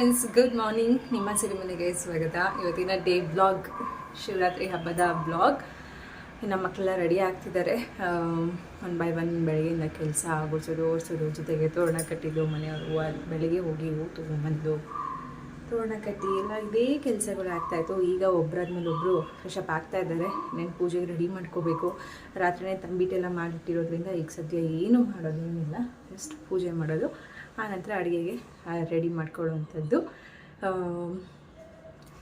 Friends good morning ನಿಮ್ಮ ಸಿರಿಮನೆಗೆ ಸ್ವಾಗತ. ಇವತ್ತಿನ ಡೇ ಬ್ಲಾಗ್, ಶಿವರಾತ್ರಿ ಹಬ್ಬದ ಬ್ಲಾಗ್. ಇನ್ನು ಮಕ್ಕಳೆಲ್ಲ ರೆಡಿ ಆಗ್ತಿದ್ದಾರೆ. ಒನ್ ಬೈ ಒನ್ ಬೆಳಗ್ಗೆಯಿಂದ ಕೆಲಸ ಗುಡಿಸೋದು, ಓಡಿಸೋದು, ಜೊತೆಗೆ ತೋರಣ ಕಟ್ಟಿದ್ದು, ಮನೆಯವರು ಬೆಳಗ್ಗೆ ಹೋಗಿ ಹೂ ತೊಗೊಂಬಂದು ತೋರಣ ಕಟ್ಟಿ ಎಲ್ಲ ಇದೇ ಕೆಲಸಗಳು ಆಗ್ತಾಯಿತ್ತು ಈಗ ಒಬ್ಬರಾದ್ಮೇಲೆ ಒಬ್ಬರು ಫ್ರೆಶಪ್ ಆಗ್ತಾ ಇದ್ದಾರೆ. ನೆನ್ ಪೂಜೆಗೆ ರೆಡಿ ಮಾಡ್ಕೋಬೇಕು. ರಾತ್ರಿನೇ ತಂಬಿಟ್ಟೆಲ್ಲ ಮಾಡಿಟ್ಟಿರೋದ್ರಿಂದ ಈಗ ಸದ್ಯ ಏನು ಮಾಡೋದೇನಿಲ್ಲ ಜಸ್ಟ್ ಪೂಜೆ ಮಾಡೋದು. ಆನಂತರ ಅಡುಗೆಗೆ ರೆಡಿ ಮಾಡ್ಕೊಳ್ಳುವಂಥದ್ದು.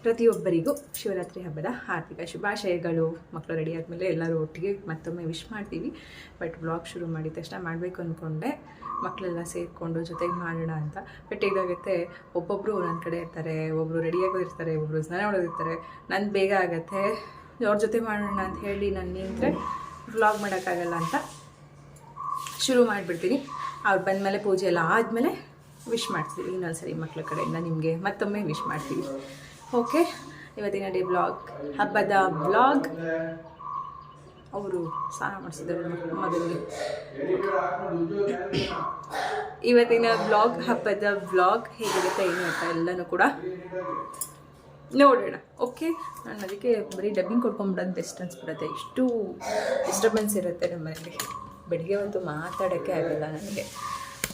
ಪ್ರತಿಯೊಬ್ಬರಿಗೂ ಶಿವರಾತ್ರಿ ಹಬ್ಬದ ಹಾರ್ದಿಕ ಶುಭಾಶಯಗಳು. ಮಕ್ಕಳು ರೆಡಿ ಆದಮೇಲೆ ಎಲ್ಲರೂ ಒಟ್ಟಿಗೆ ಮತ್ತೊಮ್ಮೆ ವಿಶ್ ಮಾಡ್ತೀವಿ. ಬಟ್ ಬ್ಲಾಗ್ ಶುರು ಮಾಡಿದ ತಕ್ಷಣ ಮಾಡಬೇಕು ಅಂದ್ಕೊಂಡೆ ಮಕ್ಕಳೆಲ್ಲ ಸೇರಿಕೊಂಡು ಜೊತೆಗೆ ಮಾಡೋಣ ಅಂತ. ಬಟ್ ಇದಾಗುತ್ತೆ ಒಬ್ಬೊಬ್ಬರು ನನ್ನ ಕಡೆ ಇರ್ತಾರೆ ಒಬ್ಬರು ರೆಡಿಯಾಗೋದಿರ್ತಾರೆ ಒಬ್ಬರು ಸ್ನಾನ ಮಾಡೋದಿರ್ತಾರೆ ನಂದು ಬೇಗ ಆಗತ್ತೆ. ಅವ್ರ ಜೊತೆ ಮಾಡೋಣ ಅಂತ ಹೇಳಿ ನಾನು ನಿಂತರೆ ಬ್ಲಾಗ್ ಮಾಡೋಕ್ಕಾಗಲ್ಲ ಅಂತ ಶುರು ಮಾಡಿಬಿಡ್ತೀನಿ. ಅವ್ರು ಬಂದಮೇಲೆ ಪೂಜೆ ಎಲ್ಲ ಆದಮೇಲೆ ವಿಶ್ ಮಾಡ್ತೀವಿ. ಇನ್ನೊಂದು ಸರಿ ಮಕ್ಕಳ ಕಡೆಯಿಂದ ನಿಮಗೆ ಮತ್ತೊಮ್ಮೆ ವಿಶ್ ಮಾಡ್ತೀವಿ. ಓಕೆ ಇವತ್ತಿನ ಡೇ ಬ್ಲಾಗ್ ಹಬ್ಬದ ಬ್ಲಾಗ್ ಅವರು ಸ್ನಾನ ಮಾಡಿಸಿದ್ರು ಮಗನಿಗೆ ಇವತ್ತಿನ ಬ್ಲಾಗ್ ಹಬ್ಬದ ಬ್ಲಾಗ್ ಹೇಗಿರುತ್ತೆ, ಏನು ಅಂತ ಎಲ್ಲನೂ ಕೂಡ ನೋಡೋಣ. ಓಕೆ ನಾನು ಅದಕ್ಕೆ ಬರೀ ಡಬ್ಬಿಂಗ್ ಕೊಡ್ಕೊಂಬಿಡೋದು ಬೆಸ್ಟ್ ಅನ್ಸ್ಬಿಡುತ್ತೆ. ಇಷ್ಟು ಡಿಸ್ಟರ್ಬೆನ್ಸ್ ಇರುತ್ತೆ ನಮ್ಮ ಮನೇಲಿ ಬೆಳಿಗ್ಗೆ ಹೊತ್ತು ಮಾತಾಡೋಕ್ಕೆ ಆಗಲ್ಲ ನನಗೆ.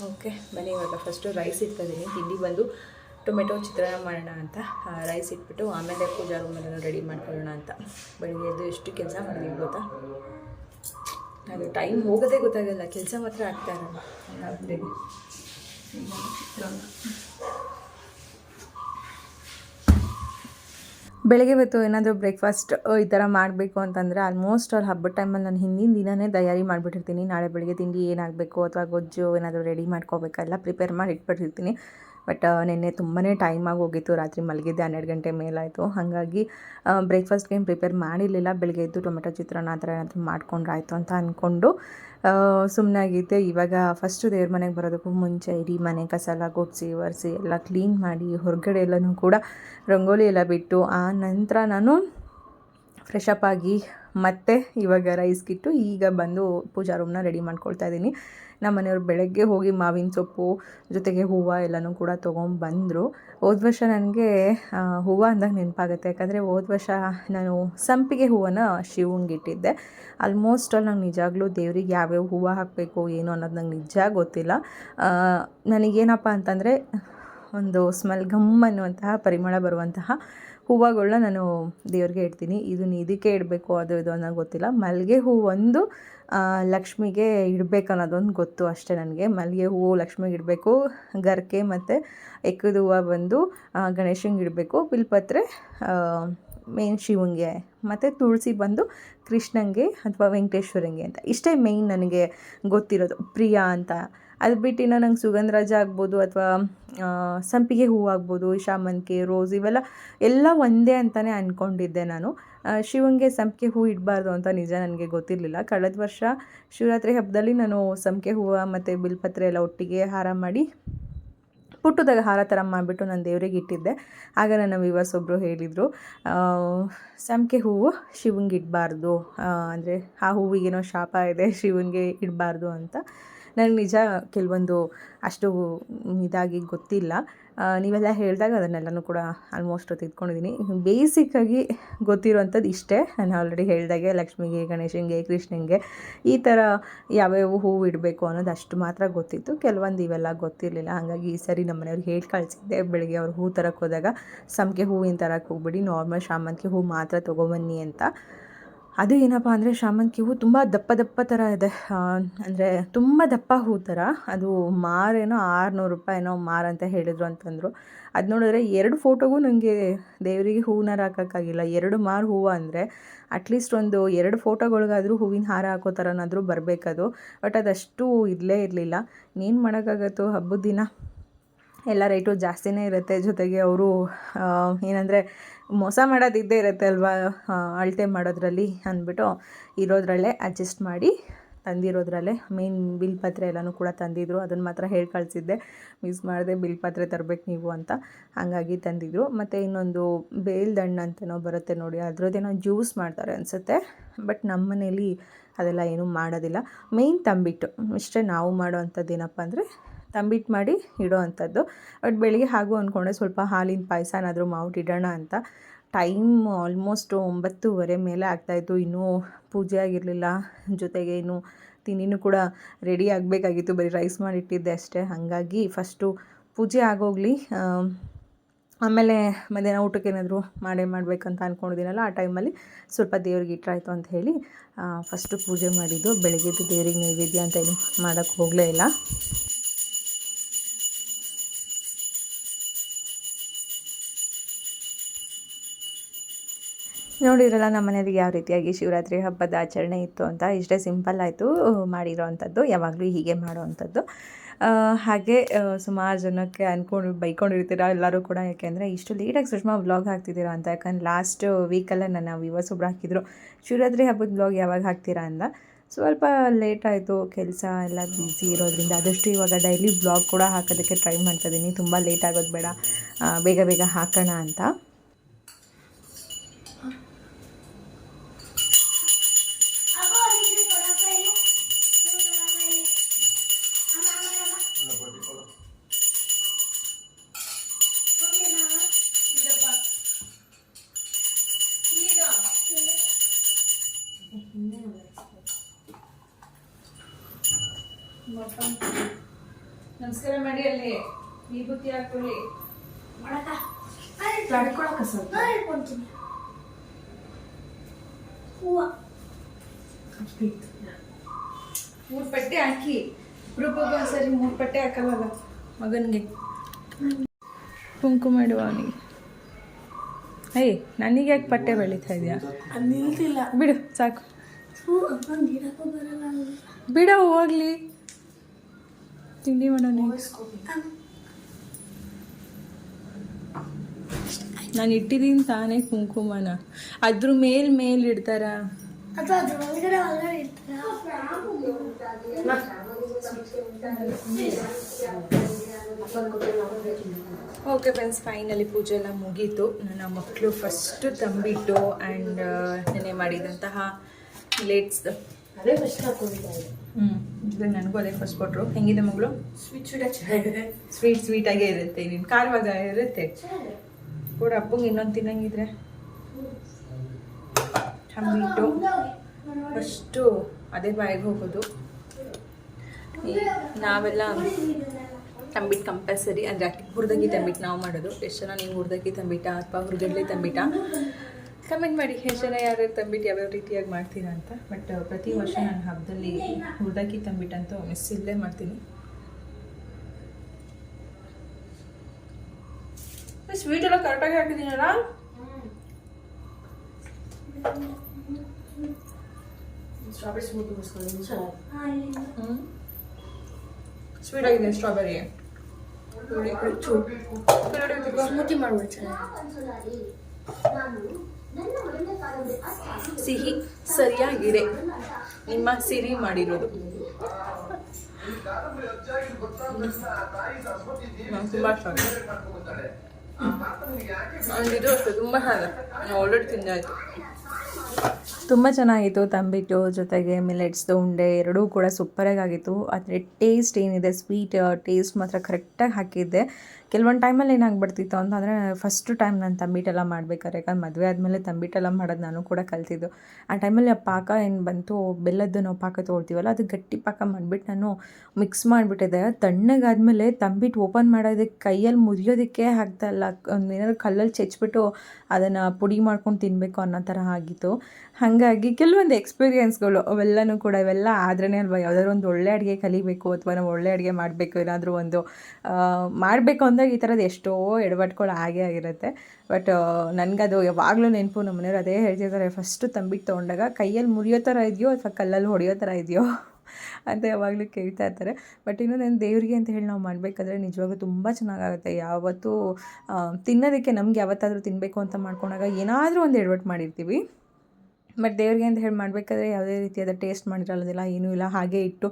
ಓಕೆ, ಬನ್ನಿ ಇವಾಗ ಫಸ್ಟು ರೈಸ್ ಇಟ್ಕೊಂಡಿದ್ದೀನಿ. ತಿಂಡಿ ಬಂದು ಟೊಮೆಟೊ ಚಿತ್ರಾನ್ನ ಮಾಡೋಣ ಅಂತ. ರೈಸ್ ಇಟ್ಬಿಟ್ಟು ಆಮೇಲೆ ಪೂಜಾ ರೂಮಲ್ಲಿ ರೆಡಿ ಮಾಡ್ಕೊಳ್ಳೋಣ ಅಂತ. ಬೆಳಿಗ್ಗೆ ಎದ್ದು ಎಷ್ಟು ಕೆಲಸ ಮಾಡಿದೀವಿ ಗೊತ್ತಾ? ಅದು ಟೈಮ್ ಹೋಗೋದೇ ಗೊತ್ತಾಗಲ್ಲ. ಕೆಲಸ ಮಾತ್ರ ಆಗ್ತಾ ಇರಲ್ಲ. ಚಿತ್ರಾನ್ನ ಬೆಳಗ್ಗೆ ಹೊತ್ತು ಏನಾದರೂ ಬ್ರೇಕ್ಫಾಸ್ಟ್ ಈ ಥರ ಮಾಡಬೇಕು ಅಂತಂದರೆ ಆಲ್ಮೋಸ್ಟ್ ಅವ್ರು ಹಬ್ಬದ ಟೈಮಲ್ಲಿ ನಾನು ಹಿಂದಿನ ದಿನವೇ ತಯಾರಿ ಮಾಡಿಬಿಟ್ಟಿರ್ತೀನಿ. ನಾಳೆ ಬೆಳಗ್ಗೆ ತಿಂಡಿ ಏನಾಗಬೇಕು, ಅಥವಾ ಗೊಜ್ಜು ಏನಾದರೂ ರೆಡಿ ಮಾಡ್ಕೋಬೇಕಲ್ಲ ಪ್ರಿಪೇರ್ ಮಾಡಿ ಇಟ್ಬಿಟ್ಟಿರ್ತೀನಿ. ಬಟ್ ನಿನ್ನೆ ತುಂಬಾ ಟೈಮ್ ಆಗಿ ಹೋಗಿತ್ತು. ರಾತ್ರಿ ಮಲಗಿದ್ದೆ ಹನ್ನೆರಡು ಗಂಟೆ ಮೇಲಾಯಿತು. ಹಾಗಾಗಿ ಬ್ರೇಕ್ಫಾಸ್ಟ್ಗೆ ಏನು ಪ್ರಿಪೇರ್ ಮಾಡಿರಲಿಲ್ಲ. ಬೆಳಗ್ಗೆ ಎದ್ದು ಟೊಮೆಟೊ ಚಿತ್ರಾನ್ನ ಆ ಥರ ಏನಾದರೂ ಮಾಡ್ಕೊಂಡ್ರಾಯ್ತು ಅಂತ ಅಂದ್ಕೊಂಡು ಸುಮ್ಮನಾಗಿದ್ದೆ ಇವಾಗ ಫಸ್ಟು ದೇವ್ರ ಮನೆಗೆ ಬರೋದಕ್ಕೂ ಮುಂಚೆ ಇಡೀ ಮನೆ ಕಸ ಎಲ್ಲ ಗುಡಿಸಿ, ಒರೆಸಿ, ಎಲ್ಲ ಕ್ಲೀನ್ ಮಾಡಿ, ಹೊರಗಡೆ ಎಲ್ಲನೂ ಕೂಡ ರಂಗೋಲಿ ಎಲ್ಲ ಬಿಟ್ಟು, ಆ ನಂತರ ನಾನು ಫ್ರೆಶಪ್ಪಾಗಿ ಮತ್ತೆ ಇವಾಗ ರೈಸ್ಗಿಟ್ಟು ಈಗ ಬಂದು ಪೂಜಾ ರೂಮ್ನ ರೆಡಿ ಮಾಡ್ಕೊಳ್ತಾ ಇದ್ದೀನಿ. ನಮ್ಮ ಮನೆಯವ್ರು ಬೆಳಗ್ಗೆ ಹೋಗಿ ಮಾವಿನ ಸೊಪ್ಪು ಜೊತೆಗೆ ಹೂವು ಎಲ್ಲನೂ ಕೂಡ ತೊಗೊಂಬಂದರು ಹೋದ ವರ್ಷ ನನಗೆ ಹೂವು ಅಂದಾಗ ನೆನಪಾಗುತ್ತೆ. ಯಾಕಂದರೆ ಹೋದ ವರ್ಷ ನಾನು ಸಂಪಿಗೆ ಹೂವನ್ನು ಶಿವಂಗೆ ಇಟ್ಟಿದ್ದೆ. ಆಲ್ಮೋಸ್ಟ್ ಆಲ್ ನಂಗೆ ನಿಜಾಗ್ಲೂ ದೇವ್ರಿಗೆ ಯಾವ್ಯಾವ ಹೂವು ಹಾಕಬೇಕು, ಏನು ಅನ್ನೋದು ನಂಗೆ ನಿಜ ಗೊತ್ತಿಲ್ಲ. ನನಗೇನಪ್ಪ ಅಂತಂದರೆ, ಒಂದು ಸ್ಮೆಲ್ ಘಮ್ ಅನ್ನುವಂತಹ ಪರಿಮಳ ಬರುವಂತಹ ಹೂವುಗಳನ್ನ ನಾನು ದೇವ್ರಿಗೆ ಇಡ್ತೀನಿ. ಇದನ್ನ ಇದಕ್ಕೆ ಇಡಬೇಕು, ಅದು ಇದು ಅನ್ನೋ ಗೊತ್ತಿಲ್ಲ. ಮಲ್ಲಿಗೆ ಹೂವು ಒಂದು ಲಕ್ಷ್ಮಿಗೆ ಇಡಬೇಕು ಅನ್ನೋದೊಂದು ಗೊತ್ತು ಅಷ್ಟೇ ನನಗೆ. ಮಲ್ಲಿಗೆ ಹೂವು ಲಕ್ಷ್ಮಿಗೆ ಇಡಬೇಕು, ಗರ್ಕೆ ಮತ್ತು ಎಕ್ಕದ ಹೂವು ಬಂದು ಗಣೇಶಂಗೆ ಇಡಬೇಕು. ಬಿಲ್ಪತ್ರೆ ಮೇನ್ ಶಿವಂಗೆ ಮತ್ತು ತುಳಸಿ ಬಂದು ಕೃಷ್ಣಂಗೆ ಅಥವಾ ವೆಂಕಟೇಶ್ವರಂಗೆ ಅಂತ. ಇಷ್ಟೇ ಮೇಯ್ನ್ ನನಗೆ ಗೊತ್ತಿರೋದು. ಪ್ರಿಯಾ ಅಂತ. ಅದು ಬಿಟ್ಟು ಇನ್ನು ನಂಗೆ ಸುಗಂಧರಾಜ ಆಗ್ಬೋದು ಅಥವಾ ಸಂಪಿಗೆ ಹೂವು ಆಗ್ಬೋದು ಶಾಮಂತಿಗೆ ರೋಸ್ ಇವೆಲ್ಲ ಎಲ್ಲ ಒಂದೇ ಅಂತಲೇ ಅಂದ್ಕೊಂಡಿದ್ದೆ ನಾನು. ಶಿವಂಗೆ ಸಂಪಿಗೆ ಹೂವು ಇಡಬಾರ್ದು ಅಂತ ನಿಜ ನನಗೆ ಗೊತ್ತಿರಲಿಲ್ಲ. ಕಳೆದ ವರ್ಷ ಶಿವರಾತ್ರಿ ಹಬ್ಬದಲ್ಲಿ ನಾನು ಸಂಪಿಗೆ ಹೂವು ಮತ್ತು ಬಿಲ್ಪತ್ರೆ ಎಲ್ಲ ಒಟ್ಟಿಗೆ ಹಾರ ಮಾಡಿ ಪುಟ್ಟದಾಗ ಹಾರ ಥರ ಮಾಡಿಬಿಟ್ಟು ನಾನು ದೇವರಿಗೆ ಇಟ್ಟಿದ್ದೆ. ಆಗ ನನ್ನ ವಿವರ್ಸ್ ಒಬ್ಬರು ಹೇಳಿದರು ಸಂಪಿಗೆ ಹೂವು ಶಿವಂಗೆ ಇಡಬಾರ್ದು. ಅಂದರೆ ಆ ಹೂವಿಗೇನೋ ಶಾಪ ಇದೆ ಶಿವನಿಗೆ ಇಡಬಾರ್ದು ಅಂತ. ನನಗೆ ನಿಜ ಕೆಲವೊಂದು ಅಷ್ಟು ಇದಾಗಿ ಗೊತ್ತಿಲ್ಲ. ನೀವೆಲ್ಲ ಹೇಳಿದಾಗ ಅದನ್ನೆಲ್ಲನೂ ಕೂಡ ಆಲ್ಮೋಸ್ಟ್ ತಿದ್ಕೊಂಡಿದ್ದೀನಿ ಬೇಸಿಕ್ಕಾಗಿ ಗೊತ್ತಿರೋವಂಥದ್ದು ಇಷ್ಟೇ. ನಾನು ಆಲ್ರೆಡಿ ಹೇಳಿದಾಗೆ ಲಕ್ಷ್ಮಿಗೆ, ಗಣೇಶನಿಗೆ, ಕೃಷ್ಣನಿಗೆ ಈ ಥರ ಯಾವ್ಯಾವ ಹೂವು ಇಡಬೇಕು ಅನ್ನೋದು ಅಷ್ಟು ಮಾತ್ರ ಗೊತ್ತಿತ್ತು. ಕೆಲವೊಂದು ಇವೆಲ್ಲ ಗೊತ್ತಿರಲಿಲ್ಲ. ಹಾಗಾಗಿ ಈ ಸರಿ ನಮ್ಮ ಮನೆಯವ್ರಿಗೆ ಹೇಳಿ ಕಳಿಸಿದ್ದೆ. ಬೆಳಗ್ಗೆ ಅವ್ರು ಹೂ ತರಕ್ಕೆ ಹೋದಾಗ ಸಂಪಿಗೆ ಹೂವಿನ ತರಕ್ಕೆ ಹೋಗ್ಬಿಡಿ. ನಾರ್ಮಲ್ ಶಾಮಂತಿಗೆ ಹೂ ಮಾತ್ರ ತೊಗೊಬನ್ನಿ ಅಂತ. ಅದು ಏನಪ್ಪ ಅಂದರೆ ಶಾಮಂತಿಗೆ ಹೂವು ತುಂಬ ದಪ್ಪ ದಪ್ಪ ಥರ ಇದೆ. ಅಂದರೆ ತುಂಬ ದಪ್ಪ ಹೂ ಥರ ಅದು ಮಾರೇನೋ ಆರುನೂರು ರೂಪಾಯಿನೋ ಮಾರು ಅಂತ ಹೇಳಿದರು ಅಂತಂದರು. ಅದು ನೋಡಿದ್ರೆ ಎರಡು ಫೋಟೋಗೂ ನನಗೆ ದೇವರಿಗೆ ಹೂವಿನಾರ ಹಾಕೋಕ್ಕಾಗಿಲ್ಲ. ಎರಡು ಮಾರು ಹೂವು ಅಂದರೆ ಅಟ್ಲೀಸ್ಟ್ ಒಂದು ಎರಡು ಫೋಟೋಗಳಿಗಾದರೂ ಹೂವಿನ ಹಾರ ಹಾಕೋ ಥರನಾದರೂ ಬರಬೇಕದು. ಬಟ್ ಅದಷ್ಟು ಇರಲೇ ಇರಲಿಲ್ಲ. ಏನು ಮಾಡೋಕ್ಕಾಗತ್ತೋ ಹಬ್ಬದ ದಿನ. ಎಲ್ಲ ರೇಟು ಜಾಸ್ತಿನೇ ಇರುತ್ತೆ. ಜೊತೆಗೆ ಅವರು ಏನಂದರೆ ಮೋಸ ಮಾಡೋದು ಇದ್ದೇ ಇರುತ್ತೆ ಅಲ್ವಾ? ಅಳತೆ ಮಾಡೋದ್ರಲ್ಲಿ ಅಂದ್ಬಿಟ್ಟು ಇರೋದ್ರಲ್ಲೇ ಅಡ್ಜಸ್ಟ್ ಮಾಡಿ ತಂದಿರೋದ್ರಲ್ಲೇ ಮೇನ್ ಬಿಲ್ ಪತ್ರೆ ಎಲ್ಲನೂ ಕೂಡ ತಂದಿದ್ರು. ಅದನ್ನು ಮಾತ್ರ ಹೇಳಿ ಕಳಿಸಿದ್ದೆ. ಮಿಸ್ ಮಾಡಿದೆ ಬಿಲ್ ಪತ್ರೆ ತರಬೇಕು ನೀವು ಅಂತ. ಹಾಗಾಗಿ ತಂದಿದ್ರು. ಮತ್ತು ಇನ್ನೊಂದು ಬೇಲ್ದಣ್ಣು ಅಂತನೋ ಬರುತ್ತೆ ನೋಡಿ, ಅದರದ್ದೇನೋ ಜ್ಯೂಸ್ ಮಾಡ್ತಾರೆ ಅನಿಸುತ್ತೆ. ಬಟ್ ನಮ್ಮ ಮನೇಲಿ ಅದೆಲ್ಲ ಏನೂ ಮಾಡೋದಿಲ್ಲ. ಮೇಯ್ನ್ ತಂಬಿಟ್ಟು. ಇಷ್ಟೇ ನಾವು ಮಾಡೋ ಅಂಥದ್ದು ಏನಪ್ಪ ಅಂದರೆ ತಂಬಿಟ್ಟು ಮಾಡಿ ಇಡೋ ಅಂಥದ್ದು. ಬಟ್ ಬೆಳಿಗ್ಗೆ ಹಾಗೂ ಅಂದ್ಕೊಂಡೆ ಸ್ವಲ್ಪ ಹಾಲಿನ ಪಾಯಸ ಏನಾದರೂ ಇಡೋಣ ಅಂತ. ಟೈಮ್ ಆಲ್ಮೋಸ್ಟ್ ಒಂಬತ್ತುವರೆ ಮೇಲೆ ಆಗ್ತಾಯಿತ್ತು ಇನ್ನೂ ಪೂಜೆ ಆಗಿರಲಿಲ್ಲ. ಜೊತೆಗೆ ಇನ್ನೂ ತಿಂಡಿನೂ ಕೂಡ ರೆಡಿ ಆಗಬೇಕಾಗಿತ್ತು. ಬರೀ ರೈಸ್ ಮಾಡಿಟ್ಟಿದ್ದೆ ಅಷ್ಟೇ. ಹಾಗಾಗಿ ಫಸ್ಟು ಪೂಜೆ ಆಗೋಗಲಿ ಆಮೇಲೆ ಮಧ್ಯಾಹ್ನ ಊಟಕ್ಕೆ ಏನಾದರೂ ಮಾಡೇ ಮಾಡಬೇಕಂತ ಅಂದ್ಕೊಂಡಿದ್ದೀನಲ್ಲ ಆ ಟೈಮಲ್ಲಿ ಸ್ವಲ್ಪ ದೇವ್ರಿಗೆ ಇಟ್ಟಾಯಿತು ಅಂತ ಹೇಳಿ ಫಸ್ಟು ಪೂಜೆ ಮಾಡಿದ್ದು. ಬೆಳಗ್ಗೆದ್ದು ದೇವ್ರಿಗೆ ನೈವೇದ್ಯ ಅಂತ ಏನು ಮಾಡೋಕ್ಕೆ ಹೋಗಲೇ ಇಲ್ಲ. ನೋಡಿರಲ್ಲ ನಮ್ಮ ಮನೆಯಲ್ಲಿ ಯಾವ ರೀತಿಯಾಗಿ ಶಿವರಾತ್ರಿ ಹಬ್ಬದ ಆಚರಣೆ ಇತ್ತು ಅಂತ? ಇಷ್ಟೇ ಸಿಂಪಲ್ ಆಯಿತು ಮಾಡಿರೋ ಅಂಥದ್ದು ಯಾವಾಗಲೂ ಹೀಗೆ ಮಾಡೋ ಅಂಥದ್ದು ಹಾಗೆ ಸುಮಾರು ಜನಕ್ಕೆ ಅಂದ್ಕೊಂಡು ಬೈಕೊಂಡಿರ್ತೀರ ಎಲ್ಲರೂ ಕೂಡ? ಯಾಕೆಂದರೆ ಇಷ್ಟು ಲೇಟಾಗಿ ಸುಷ್ಮಾ ವ್ಲಾಗ್ ಹಾಕ್ತಿದ್ದೀರಾ ಅಂತ. ಯಾಕಂದ್ರೆ ಲಾಸ್ಟ್ ವೀಕಲ್ಲೇ ನನ್ನ ವ್ಯೂವರ್ಸ್ ಒಬ್ರು ಹಾಕಿದ್ರು, ಶಿವರಾತ್ರಿ ಹಬ್ಬದ ವ್ಲಾಗ್ ಯಾವಾಗ ಹಾಕ್ತೀರಾ? ಅಂತ. ಸ್ವಲ್ಪ ಲೇಟ್ ಆಯಿತು, ಕೆಲಸ ಎಲ್ಲ ಬ್ಯುಸಿ ಇರೋದ್ರಿಂದ. ಆದಷ್ಟು ಇವಾಗ ಡೈಲಿ ವ್ಲಾಗ್ ಕೂಡ ಹಾಕೋದಕ್ಕೆ ಟ್ರೈ ಮಾಡ್ತಾಯಿದ್ದೀನಿ ತುಂಬ ಲೇಟ್ ಆಗೋದು ಬೇಡ. ಬೇಗ ಬೇಗ ಹಾಕೋಣ ಅಂತ. ಮಗನಿಗೆ. ಕುಂಕುಮ ಇಡುವ ಅವನಿಗೆ. ಏಯ್ ನನಗೆ ಯಾಕೆ ಪಟ್ಟೆ ಬೆಳೀತಾ ಇದೆಯಾ? ನಿಲ್ತಿಲ್ಲ. ಬಿಡು ಸಾಕು. ಬಿಡ ಹೋಗ್ಲಿ. ತಿಂಡಿ ಮಾಡೋಣ ನಾನು. ಇಟ್ಟಿದ್ದೀನಿ ತಾನೇ ಕುಂಕುಮನ. ಅದ್ರ ಮೇಲ್ ಮೇಲ್ ಇಡ್ತಾರ? ಓಕೆ ಫ್ರೆಂಡ್ಸ್ ಫೈನಲಿ ಪೂಜೆ ಎಲ್ಲ ಮುಗೀತು. ನನ್ನ ಮಕ್ಕಳು ಫಸ್ಟು ತಂಬಿಟ್ಟು ಆ್ಯಂಡ್ ನೆನೆ ಮಾಡಿದಂತಹ ಲೇಟ್ಸ್ ಅದೇ ಫಸ್ಟ್ ಹಾಕೊಂಡಿದ್ದಾರೆ ಹ್ಞೂ ಇದು ನನಗೂ ಅದೇ ಫಸ್ಟ್ ಕೊಟ್ಟರು ಹೆಂಗಿದೆ ಮಗಳು? ಸ್ವೀಟ್ ಸ್ವೀಟ್ ಚೆನ್ನಾಗಿದೆ. ಸ್ವೀಟ್ ಸ್ವೀಟಾಗೇ ಇರುತ್ತೆ. ನಿನ್ನ ಖಾರವಾಗ ಇರುತ್ತೆ. ಕೂಡ ಅಪ್ಪಂಗೆ ಇನ್ನೊಂದು ತಿನ್ನಂಗಿದ್ರೆ. ತಂಬಿಟ್ಟು. ಫಸ್ಟು ಅದೇ ಬಾಯಿಗೆ ಹೋಗೋದು. ನಾವೆಲ್ಲ ತಂಬಿಟ್ಟು ಕಂಪಲ್ಸರಿ ಅಂದರೆ ಹುರಿದಗಿ ತಂಬಿಟ್ಟು ನಾವು ಮಾಡೋದು. ಎಷ್ಟು ಜನ ನೀವು ಹುರಿದಗಿ ತಂಬಿಟ ಅಥವಾ ಹುರಿಗಡ್ಲೆ ತಂಬಿಟ? ಕಮೆಂಟ್ ಮಾಡಿ ಎಷ್ಟು ಜನ ಯಾರ್ಯಾರು ತಂಬಿಟ್ಟು ಯಾವ್ಯಾವ ರೀತಿಯಾಗಿ ಮಾಡ್ತೀರಾ ಅಂತ. ಬಟ್ ಪ್ರತಿ ವರ್ಷ ನಾನು ಹಬ್ಬದಲ್ಲಿ ಹುರಿದಕ್ಕಿ ತಂಬಿಟ್ಟಂತೂ ಮಿಸ್ ಇಲ್ಲೇ ಮಾಡ್ತೀನಿ. ಸ್ವೀಟ್ ಎಲ್ಲ ಕರೆಕ್ಟಾಗಿ ಹಾಕಿದ್ದೀನಲ್ಲ ಸ್ಟ್ರಾಬೆರಿ ಸ್ಮೂತ್ ಚೆನ್ನಾಗಿ ಸ್ವೀಟ್ ಆಗಿದೆ ಸ್ಟ್ರಾಬೆರಿ ಮಾಡ್ಬೋದು ಚೆನ್ನಾಗಿ. ಸಿಹಿ ಸರಿಯಾಗಿದೆ. ನಿಮ್ಮ ಸಿರಿ ಮಾಡಿರೋದು. ತುಂಬ ಇಷ್ಟ ಇದು ಅಷ್ಟೇ ತುಂಬ ಚೆನ್ನಾಗಿದೆ ಆಲ್ರೆಡಿ ತಿಂದಾಯಿತು ತುಂಬ ಚೆನ್ನಾಗಿತ್ತು ತಂಬಿಟ್ಟು ಜೊತೆಗೆ ಮಿಲೆಟ್ಸ್ದು ಉಂಡೆ ಎರಡೂ ಕೂಡ ಸೂಪರಾಗಿ ಆಗಿತ್ತು. ಆದರೆ ಟೇಸ್ಟ್ ಏನಿದೆ ಸ್ವೀಟ್ ಟೇಸ್ಟ್ ಮಾತ್ರ ಕರೆಕ್ಟಾಗಿ ಹಾಕಿದ್ದೆ. ಕೆಲವೊಂದು ಟೈಮಲ್ಲಿ ಏನಾಗ್ಬಿಡ್ತಿತ್ತು ಅಂತಂದರೆ ಫಸ್ಟ್ ಟೈಮ್ ನಾನು ತಂಬಿಟ್ಟೆಲ್ಲ ಮಾಡ್ಬೇಕಾದ್ರೆ, ಯಾಕಂದ್ರೆ ಮದುವೆ ಆದಮೇಲೆ ತಂಬಿಟ್ಟೆಲ್ಲ ಮಾಡೋದು ನಾನು ಕೂಡ ಕಲ್ತಿದ್ದು. ಆ ಟೈಮಲ್ಲಿ ಆ ಪಾಕ ಏನು ಬಂತು ಬೆಲ್ಲದ್ದು ನಾವು ಪಾಕ ತೊಗೊಳ್ತೀವಲ್ಲ, ಅದು ಗಟ್ಟಿ ಪಾಕ ಮಾಡಿಬಿಟ್ಟು ನಾನು ಮಿಕ್ಸ್ ಮಾಡಿಬಿಟ್ಟಿದ್ದೆ. ತಣ್ಣಗಾದ್ಮೇಲೆ ತಂಬಿಟ್ಟು ಓಪನ್ ಮಾಡೋದಕ್ಕೆ, ಕೈಯಲ್ಲಿ ಮುರಿಯೋದಕ್ಕೆ ಆಗ್ತಾ ಇಲ್ಲ. ಏನಾದ್ರು ಕಲ್ಲಲ್ಲಿ ಚೆಚ್ಬಿಟ್ಟು ಅದನ್ನು ಪುಡಿ ಮಾಡ್ಕೊಂಡು ತಿನ್ನಬೇಕು ಅನ್ನೋ ಥರ ಆಗಿತ್ತು. ಹಾಗಾಗಿ ಕೆಲವೊಂದು ಎಕ್ಸ್ಪೀರಿಯೆನ್ಸ್ಗಳು ಅವೆಲ್ಲನೂ ಕೂಡ ಇವೆಲ್ಲ ಆದ್ರೇ ಅಲ್ವಾ? ಯಾವುದಾದ್ರು ಒಂದು ಒಳ್ಳೆ ಅಡುಗೆ ಕಲಿಬೇಕು, ಅಥವಾ ನಾವು ಒಳ್ಳೆ ಅಡುಗೆ ಮಾಡಬೇಕು, ಏನಾದರೂ ಒಂದು ಮಾಡಬೇಕು ಅಂದಾಗ ಈ ಥರದ್ದು ಎಷ್ಟೋ ಎಡವಟ್ಗಳು ಆಗೇ ಆಗಿರುತ್ತೆ. ಬಟ್ ನನಗದು ಯಾವಾಗಲೂ ನೆನಪು ನಮ್ಮ ಮನೆಯವ್ರು ಅದೇ ಹೇಳ್ತಿರ್ತಾರೆ ಫಸ್ಟು ತಂಬಿಟ್ಟು ತೊಗೊಂಡಾಗ ಕೈಯಲ್ಲಿ ಮುರಿಯೋ ಥರ ಇದೆಯೋ ಅಥವಾ ಕಲ್ಲಲ್ಲಿ ಹೊಡೆಯೋ ಥರ ಇದೆಯೋ ಅಂತ ಯಾವಾಗಲೂ ಕೇಳ್ತಾ ಇರ್ತಾರೆ. ಬಟ್ ಇನ್ನೊಂದೇನು ದೇವರಿಗೆ ಅಂತ ಹೇಳಿ ನಾವು ಮಾಡಬೇಕಾದ್ರೆ ನಿಜವಾಗ್ಲೂ ತುಂಬ ಚೆನ್ನಾಗಾಗುತ್ತೆ. ಯಾವತ್ತೂ ತಿನ್ನೋದಕ್ಕೆ ನಮ್ಗೆ ಯಾವತ್ತಾದರೂ ತಿನ್ನಬೇಕು ಅಂತ ಮಾಡ್ಕೊಂಡಾಗ ಏನಾದರೂ ಒಂದು ಎಡವಟ್ಟು ಮಾಡಿರ್ತೀವಿ. ಬಟ್ ದೇವ್ರಿಗೆ ಅಂತ ಹೇಳಿ ಮಾಡಬೇಕಾದ್ರೆ ಯಾವುದೇ ರೀತಿಯಾದ ಟೇಸ್ಟ್ ಮಾಡಿರೋದಿಲ್ಲ ಏನೂ ಇಲ್ಲ. ಹಾಗೆ ಇಟ್ಟು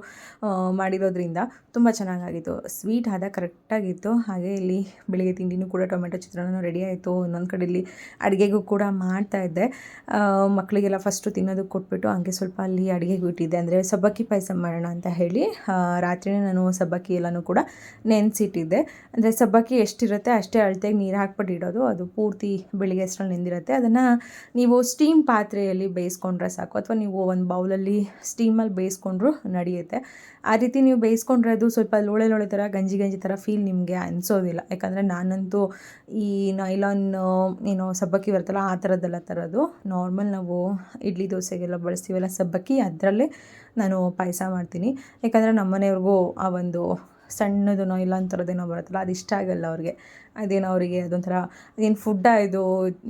ಮಾಡಿರೋದ್ರಿಂದ ತುಂಬ ಚೆನ್ನಾಗಾಗಿತ್ತು. ಸ್ವೀಟ್ ಆದ ಕರೆಕ್ಟಾಗಿತ್ತು ಹಾಗೆ ಇಲ್ಲಿ ಬೆಳಿಗ್ಗೆ ತಿಂಡಿನೂ ಕೂಡ ಟೊಮೆಟೊ ಚಿತ್ರಾನ್ನ ರೆಡಿ ಆಯಿತು. ಇನ್ನೊಂದು ಕಡೆ ಇಲ್ಲಿ ಅಡುಗೆಗೂ ಕೂಡ ಮಾಡ್ತಾ ಇದ್ದೆ. ಮಕ್ಕಳಿಗೆಲ್ಲ ಫಸ್ಟು ತಿನ್ನೋದಕ್ಕೆ ಕೊಟ್ಬಿಟ್ಟು ಹಂಗೆ ಸ್ವಲ್ಪ ಅಲ್ಲಿ ಅಡುಗೆಗೂ ಇಟ್ಟಿದ್ದೆ. ಅಂದರೆ ಸಬ್ಬಕ್ಕಿ ಪಾಯಸ ಮಾಡೋಣ ಅಂತ ಹೇಳಿ ರಾತ್ರಿನೇ ನಾನು ಸಬ್ಬಕ್ಕಿ ಎಲ್ಲನೂ ಕೂಡ ನೆನೆಸಿಟ್ಟಿದ್ದೆ. ಅಂದರೆ ಸಬ್ಬಕ್ಕಿ ಎಷ್ಟಿರುತ್ತೆ, ಅಷ್ಟೇ ಅಳತೆಗೆ ನೀರು ಹಾಕ್ಬಿಟ್ಟು ಇಡೋದು ಅದು ಪೂರ್ತಿ ಬೆಳಿಗ್ಗೆ ಅಷ್ಟರಲ್ಲಿ ನೆಂದಿರುತ್ತೆ. ಅದನ್ನು ನೀವು ಸ್ಟೀಮ್ ಪಾತ್ರೆಯಲ್ಲಿ ಬೇಯಿಸ್ಕೊಂಡ್ರೆ ಸಾಕು. ಅಥವಾ ನೀವು ಒಂದು ಬೌಲಲ್ಲಿ ಸ್ಟೀಮಲ್ಲಿ ಬೇಯಿಸ್ಕೊಂಡ್ರು ನಡೆಯುತ್ತೆ. ಆ ರೀತಿ ನೀವು ಬೇಯಿಸ್ಕೊಂಡ್ರೆ ಅದು ಸ್ವಲ್ಪ ಲೋಳೆ ಲೋಳೆ ಥರ ಗಂಜಿ ಗಂಜಿ ಥರ ಫೀಲ್ ನಿಮಗೆ ಅನಿಸೋದಿಲ್ಲ. ಯಾಕಂದರೆ ನಾನಂತೂ ಈ ನೈಲಾನ್ ಏನೋ ಸಬ್ಬಕ್ಕಿ ಬರ್ತಲ್ಲ ಆ ಥರದ್ದೆಲ್ಲ ತರೋದು ನಾರ್ಮಲ್ ನಾವು ಇಡ್ಲಿ ದೋಸೆಗೆಲ್ಲ ಬಳಸ್ತೀವಲ್ಲ ಸಬ್ಬಕ್ಕಿ, ಅದರಲ್ಲೇ ನಾನು ಪಾಯಸ ಮಾಡ್ತೀನಿ. ಯಾಕಂದರೆ ನಮ್ಮ ಮನೆಯವ್ರಿಗೂ ಆ ಒಂದು ಸಣ್ಣದು ಇಲ್ಲ ಥರದ್ದೇನೋ ಬರುತ್ತಲ್ಲ, ಅದು ಇಷ್ಟ ಆಗಲ್ಲ ಅವ್ರಿಗೆ. ಅದೇನೋ ಅವರಿಗೆ ಅದೊಂಥರ ಏನು ಫುಡ್ ಇದು,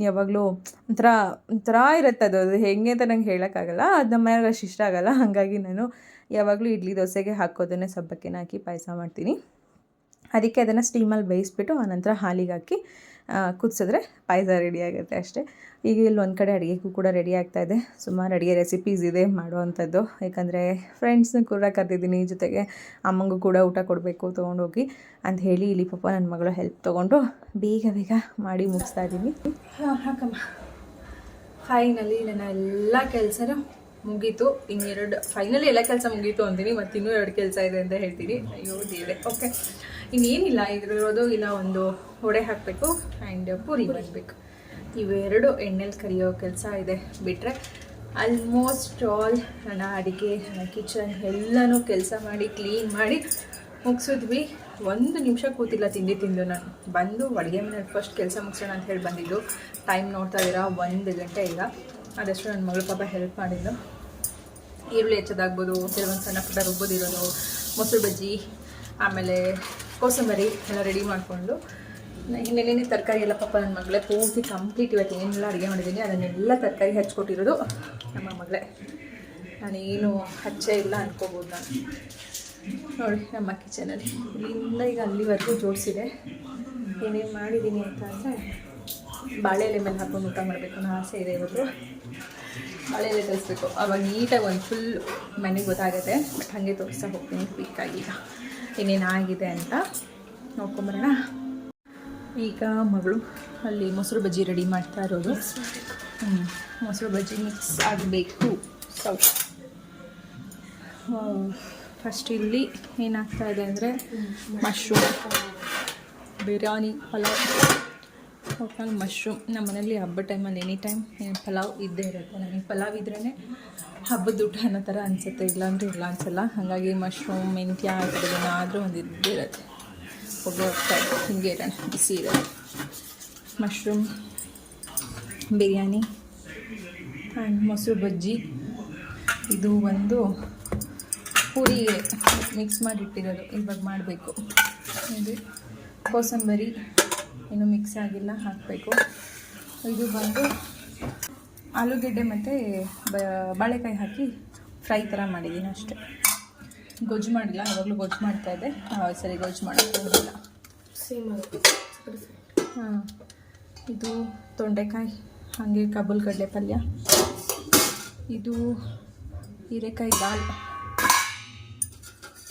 ಯಾವಾಗಲೂ ಒಂಥರ ಒಂಥರ ಇರುತ್ತೆ ಅದು. ಅದು ಹೆಂಗೆ ಅಂತ ನಂಗೆ ಹೇಳೋಕ್ಕಾಗಲ್ಲ. ಅದು ನಮ್ಮ ಮನೆಯವ್ರಿಗೆ ಅಷ್ಟು ಇಷ್ಟ ಆಗಲ್ಲ. ಹಾಗಾಗಿ ನಾನು ಯಾವಾಗಲೂ ಇಡ್ಲಿ ದೋಸೆಗೆ ಹಾಕೋದನ್ನೇ ಸಬ್ಬಕ್ಕಿನ ಹಾಕಿ ಪಾಯಸ ಮಾಡ್ತೀನಿ. ಅದಕ್ಕೆ ಅದನ್ನು ಸ್ಟೀಮಲ್ಲಿ ಬೇಯಿಸ್ಬಿಟ್ಟು ಆನಂತರ ಹಾಲಿಗೆ ಹಾಕಿ ಕುದಿಸಿದ್ರೆ ಪಾಯಸ ರೆಡಿ ಆಗುತ್ತೆ ಅಷ್ಟೇ. ಈಗ ಇಲ್ಲಿ ಒಂದು ಕಡೆ ಅಡುಗೆಗೂ ಕೂಡ ರೆಡಿ ಆಗ್ತಾ ಇದೆ. ಸುಮಾರು ಅಡುಗೆ ರೆಸಿಪೀಸ್ ಇದೆ ಮಾಡುವಂಥದ್ದು. ಯಾಕಂದರೆ ಫ್ರೆಂಡ್ಸ್ನ ಕೂಡ ಕರೆದಿದ್ದೀನಿ, ಜೊತೆಗೆ ಅಮ್ಮಂಗೂ ಕೂಡ ಊಟ ಕೊಡಬೇಕು ತೊಗೊಂಡೋಗಿ ಅಂತ ಹೇಳಿ ಇಲ್ಲಿ ಪಾಪ ನನ್ನ ಮಗಳು ಹೆಲ್ಪ್ ತೊಗೊಂಡು ಬೇಗ ಬೇಗ ಮಾಡಿ ಮುಗಿಸ್ತಾ ಇದ್ದೀನಿ. ಹಾಕಮ್ಮ. ಫೈನಲಿ ನನ್ನ ಎಲ್ಲ ಕೆಲಸನೂ ಮುಗೀತು. ಇನ್ನೆರಡು ಫೈನಲಿ ಎಲ್ಲ ಕೆಲಸ ಮುಗೀತು ಅಂತೀನಿ, ಮತ್ತು ಇನ್ನೂ ಎರಡು ಕೆಲಸ ಇದೆ ಅಂತ ಹೇಳ್ತೀನಿ. ಅಯ್ಯೋ ದೇವ್ರೆ. ಓಕೆ ಇನ್ನೇನಿಲ್ಲ ಇದ್ರಿರೋದು ಇಲ್ಲ, ಒಂದು ಹೊಡೆ ಹಾಕಬೇಕು ಆ್ಯಂಡ್ ಪೂರಿ ಮಾಡಬೇಕು. ಇವೆರಡು ಎಣ್ಣೆಲಿ ಕರಿಯೋ ಕೆಲಸ ಇದೆ. ಬಿಟ್ಟರೆ ಆಲ್ಮೋಸ್ಟ್ ಆಲ್ ನನ್ನ ಅಡುಗೆ ನನ್ನ ಕಿಚನ್ ಎಲ್ಲನೂ ಕೆಲಸ ಮಾಡಿ ಕ್ಲೀನ್ ಮಾಡಿ ಮುಗಿಸಿದ್ವಿ. ಒಂದು ನಿಮಿಷ ಕೂತಿಲ್ಲ ತಿಂಡಿ ತಿಂದು ನಾನು. ಬಂದು ಅಡುಗೆ ಮನೆ ಫಸ್ಟ್ ಕೆಲಸ ಮುಗಿಸೋಣ ಅಂತ ಹೇಳಿ ಬಂದಿದ್ದು. ಟೈಮ್ ನೋಡ್ತಾ ಇದ್ದೀರಾ ಒಂದು ಗಂಟೆ ಈಗ ಅದಷ್ಟು ನನ್ನ ಮಗಳು ಪಾಪ ಹೆಲ್ಪ್ ಮಾಡಿದ್ದು. ಈರುಳ್ಳಿ ಹೆಚ್ಚೋದಾಗ್ಬೋದು, ಕೆಲವೊಂದು ಸಣ್ಣ ಪುಟ್ಟ ರುಬ್ಬೋದಿರೋದು, ಮೊಸರು ಬಜ್ಜಿ, ಆಮೇಲೆ ಕೋಸಂಬರಿ ಎಲ್ಲ ರೆಡಿ ಮಾಡಿಕೊಂಡು. ಇನ್ನೇನೇನೇ ತರಕಾರಿ ಎಲ್ಲ ಪಾಪ ನನ್ನ ಮಗಳೇ ಪೂರ್ತಿ ಕಂಪ್ಲೀಟ್ ಇವತ್ತು ಏನೆಲ್ಲ ಅಡುಗೆ ಮಾಡಿದ್ದೀನಿ, ಅದನ್ನೆಲ್ಲ ತರಕಾರಿ ಹಚ್ಕೊಟ್ಟಿರೋದು ನಮ್ಮ ಮಗಳೇ. ನಾನೇನು ಹಚ್ಚೇ ಇಲ್ಲ ಅಂದ್ಕೋಬೋದು ನಾನು ನೋಡಿ ನಮ್ಮ ಕಿಚನಲ್ಲಿ ಇಲ್ಲಿಂದ ಈಗ ಅಲ್ಲಿವರೆಗೂ ಜೋಡಿಸಿದೆ. ಏನೇನು ಮಾಡಿದ್ದೀನಿ ಅಂತ ಅಂದರೆ, ಬಾಳೆ ಎಲೆ ಮೇಲೆ ಹಾಕೊಂಡು ಊಟ ಮಾಡಬೇಕು ಅನ್ನೋ ಆಸೆ ಇದೆ ಇವತ್ತು. ಎಲೆ ತರಿಸ್ಬೇಕು. ಆವಾಗ ನೀಟಾಗಿ ಒಂದು ಫುಲ್ ಮನೆಗೆ ಗೊತ್ತಾಗುತ್ತೆ ಬಟ್ ಹಾಗೆ ತೋರಿಸ್ತಾ ಹೋಗ್ತೀನಿ ಕ್ವಿಕ್ಕಾಗಿ ಈಗ. ಏನೇನು ಆಗಿದೆ ಅಂತ ನೋಡ್ಕೊಂಬರೋಣ. ಈಗ ಮಗಳು ಅಲ್ಲಿ ಮೊಸರು ಬಜ್ಜಿ ರೆಡಿ ಮಾಡ್ತಾ ಇರೋದು. ಹ್ಞೂ ಮೊಸರು ಬಜ್ಜಿ ಮಿಕ್ಸ್ ಆಗಬೇಕು. ಸೊ ಫಸ್ಟ್ ಇಲ್ಲಿ ಏನಾಗ್ತಾ ಇದೆ ಅಂದರೆ ಮಶ್ರೂಮ್ ಬಿರಿಯಾನಿ ಪಲಾವ್. ಒಟ್ನಲ್ಲಿ ಮಶ್ರೂಮ್ ನಮ್ಮ ಮನೇಲಿ ಹಬ್ಬದ ಟೈಮಲ್ಲಿ ಎನಿ ಟೈಮ್ ಪಲಾವ್ ಇದ್ದೇ ಇರುತ್ತೆ. ನನಗೆ ಪಲಾವ್ ಇದ್ರೇ ಹಬ್ಬದ ಊಟ ಅನ್ನೋ ಥರ ಅನಿಸುತ್ತೆ. ಇಲ್ಲ ಅಂದರೆ ಇಲ್ಲ ಅನಿಸಲ್ಲ. ಹಾಗಾಗಿ ಮಶ್ರೂಮ್ ಮೆಂತ್ಯ ಆ ಒಂದು ಇದ್ದೇ ಇರುತ್ತೆ. ಒಬ್ಬ ಹಿಂಗೆ ಇರೋಣ. ಬಿಸಿ ಇರೋಣ. ಮಶ್ರೂಮ್ ಬಿರಿಯಾನಿ ಆ್ಯಂಡ್ ಮೊಸರು ಬಜ್ಜಿ. ಇದು ಒಂದು ಪೂರಿ ಮಿಕ್ಸ್ ಮಾಡಿಟ್ಟಿರೋದು ಇವಾಗ ಮಾಡಬೇಕು. ಇದು ಕೋಸಂಬರಿ ಇನ್ನೂ ಮಿಕ್ಸ್ ಆಗಿಲ್ಲ ಹಾಕಬೇಕು. ಇದು ಬಂದು ಆಲೂಗೆಡ್ಡೆ ಮತ್ತು ಬಾಳೆಕಾಯಿ ಹಾಕಿ ಫ್ರೈ ಥರ ಮಾಡಿದ್ದೀನಿ ಅಷ್ಟೇ. ಗೊಜ್ಜು ಮಾಡಿಲ್ಲ ಯಾವಾಗಲೂ ಗೊಜ್ಜು ಮಾಡ್ತಾಯಿದ್ದೆ ಸರಿ ಗೊಜ್ಜು ಮಾಡೋಕ್ಕೆ ಹೋಗಿಲ್ಲ. ಸೇಮ್ ಹಾಂ ಇದು ತೊಂಡೆಕಾಯಿ ಹಾಗೆ ಕಬುಲ್ ಕಡಲೆ ಪಲ್ಯ ಇದು ಹೀರೆಕಾಯಿ ದಾಲ್.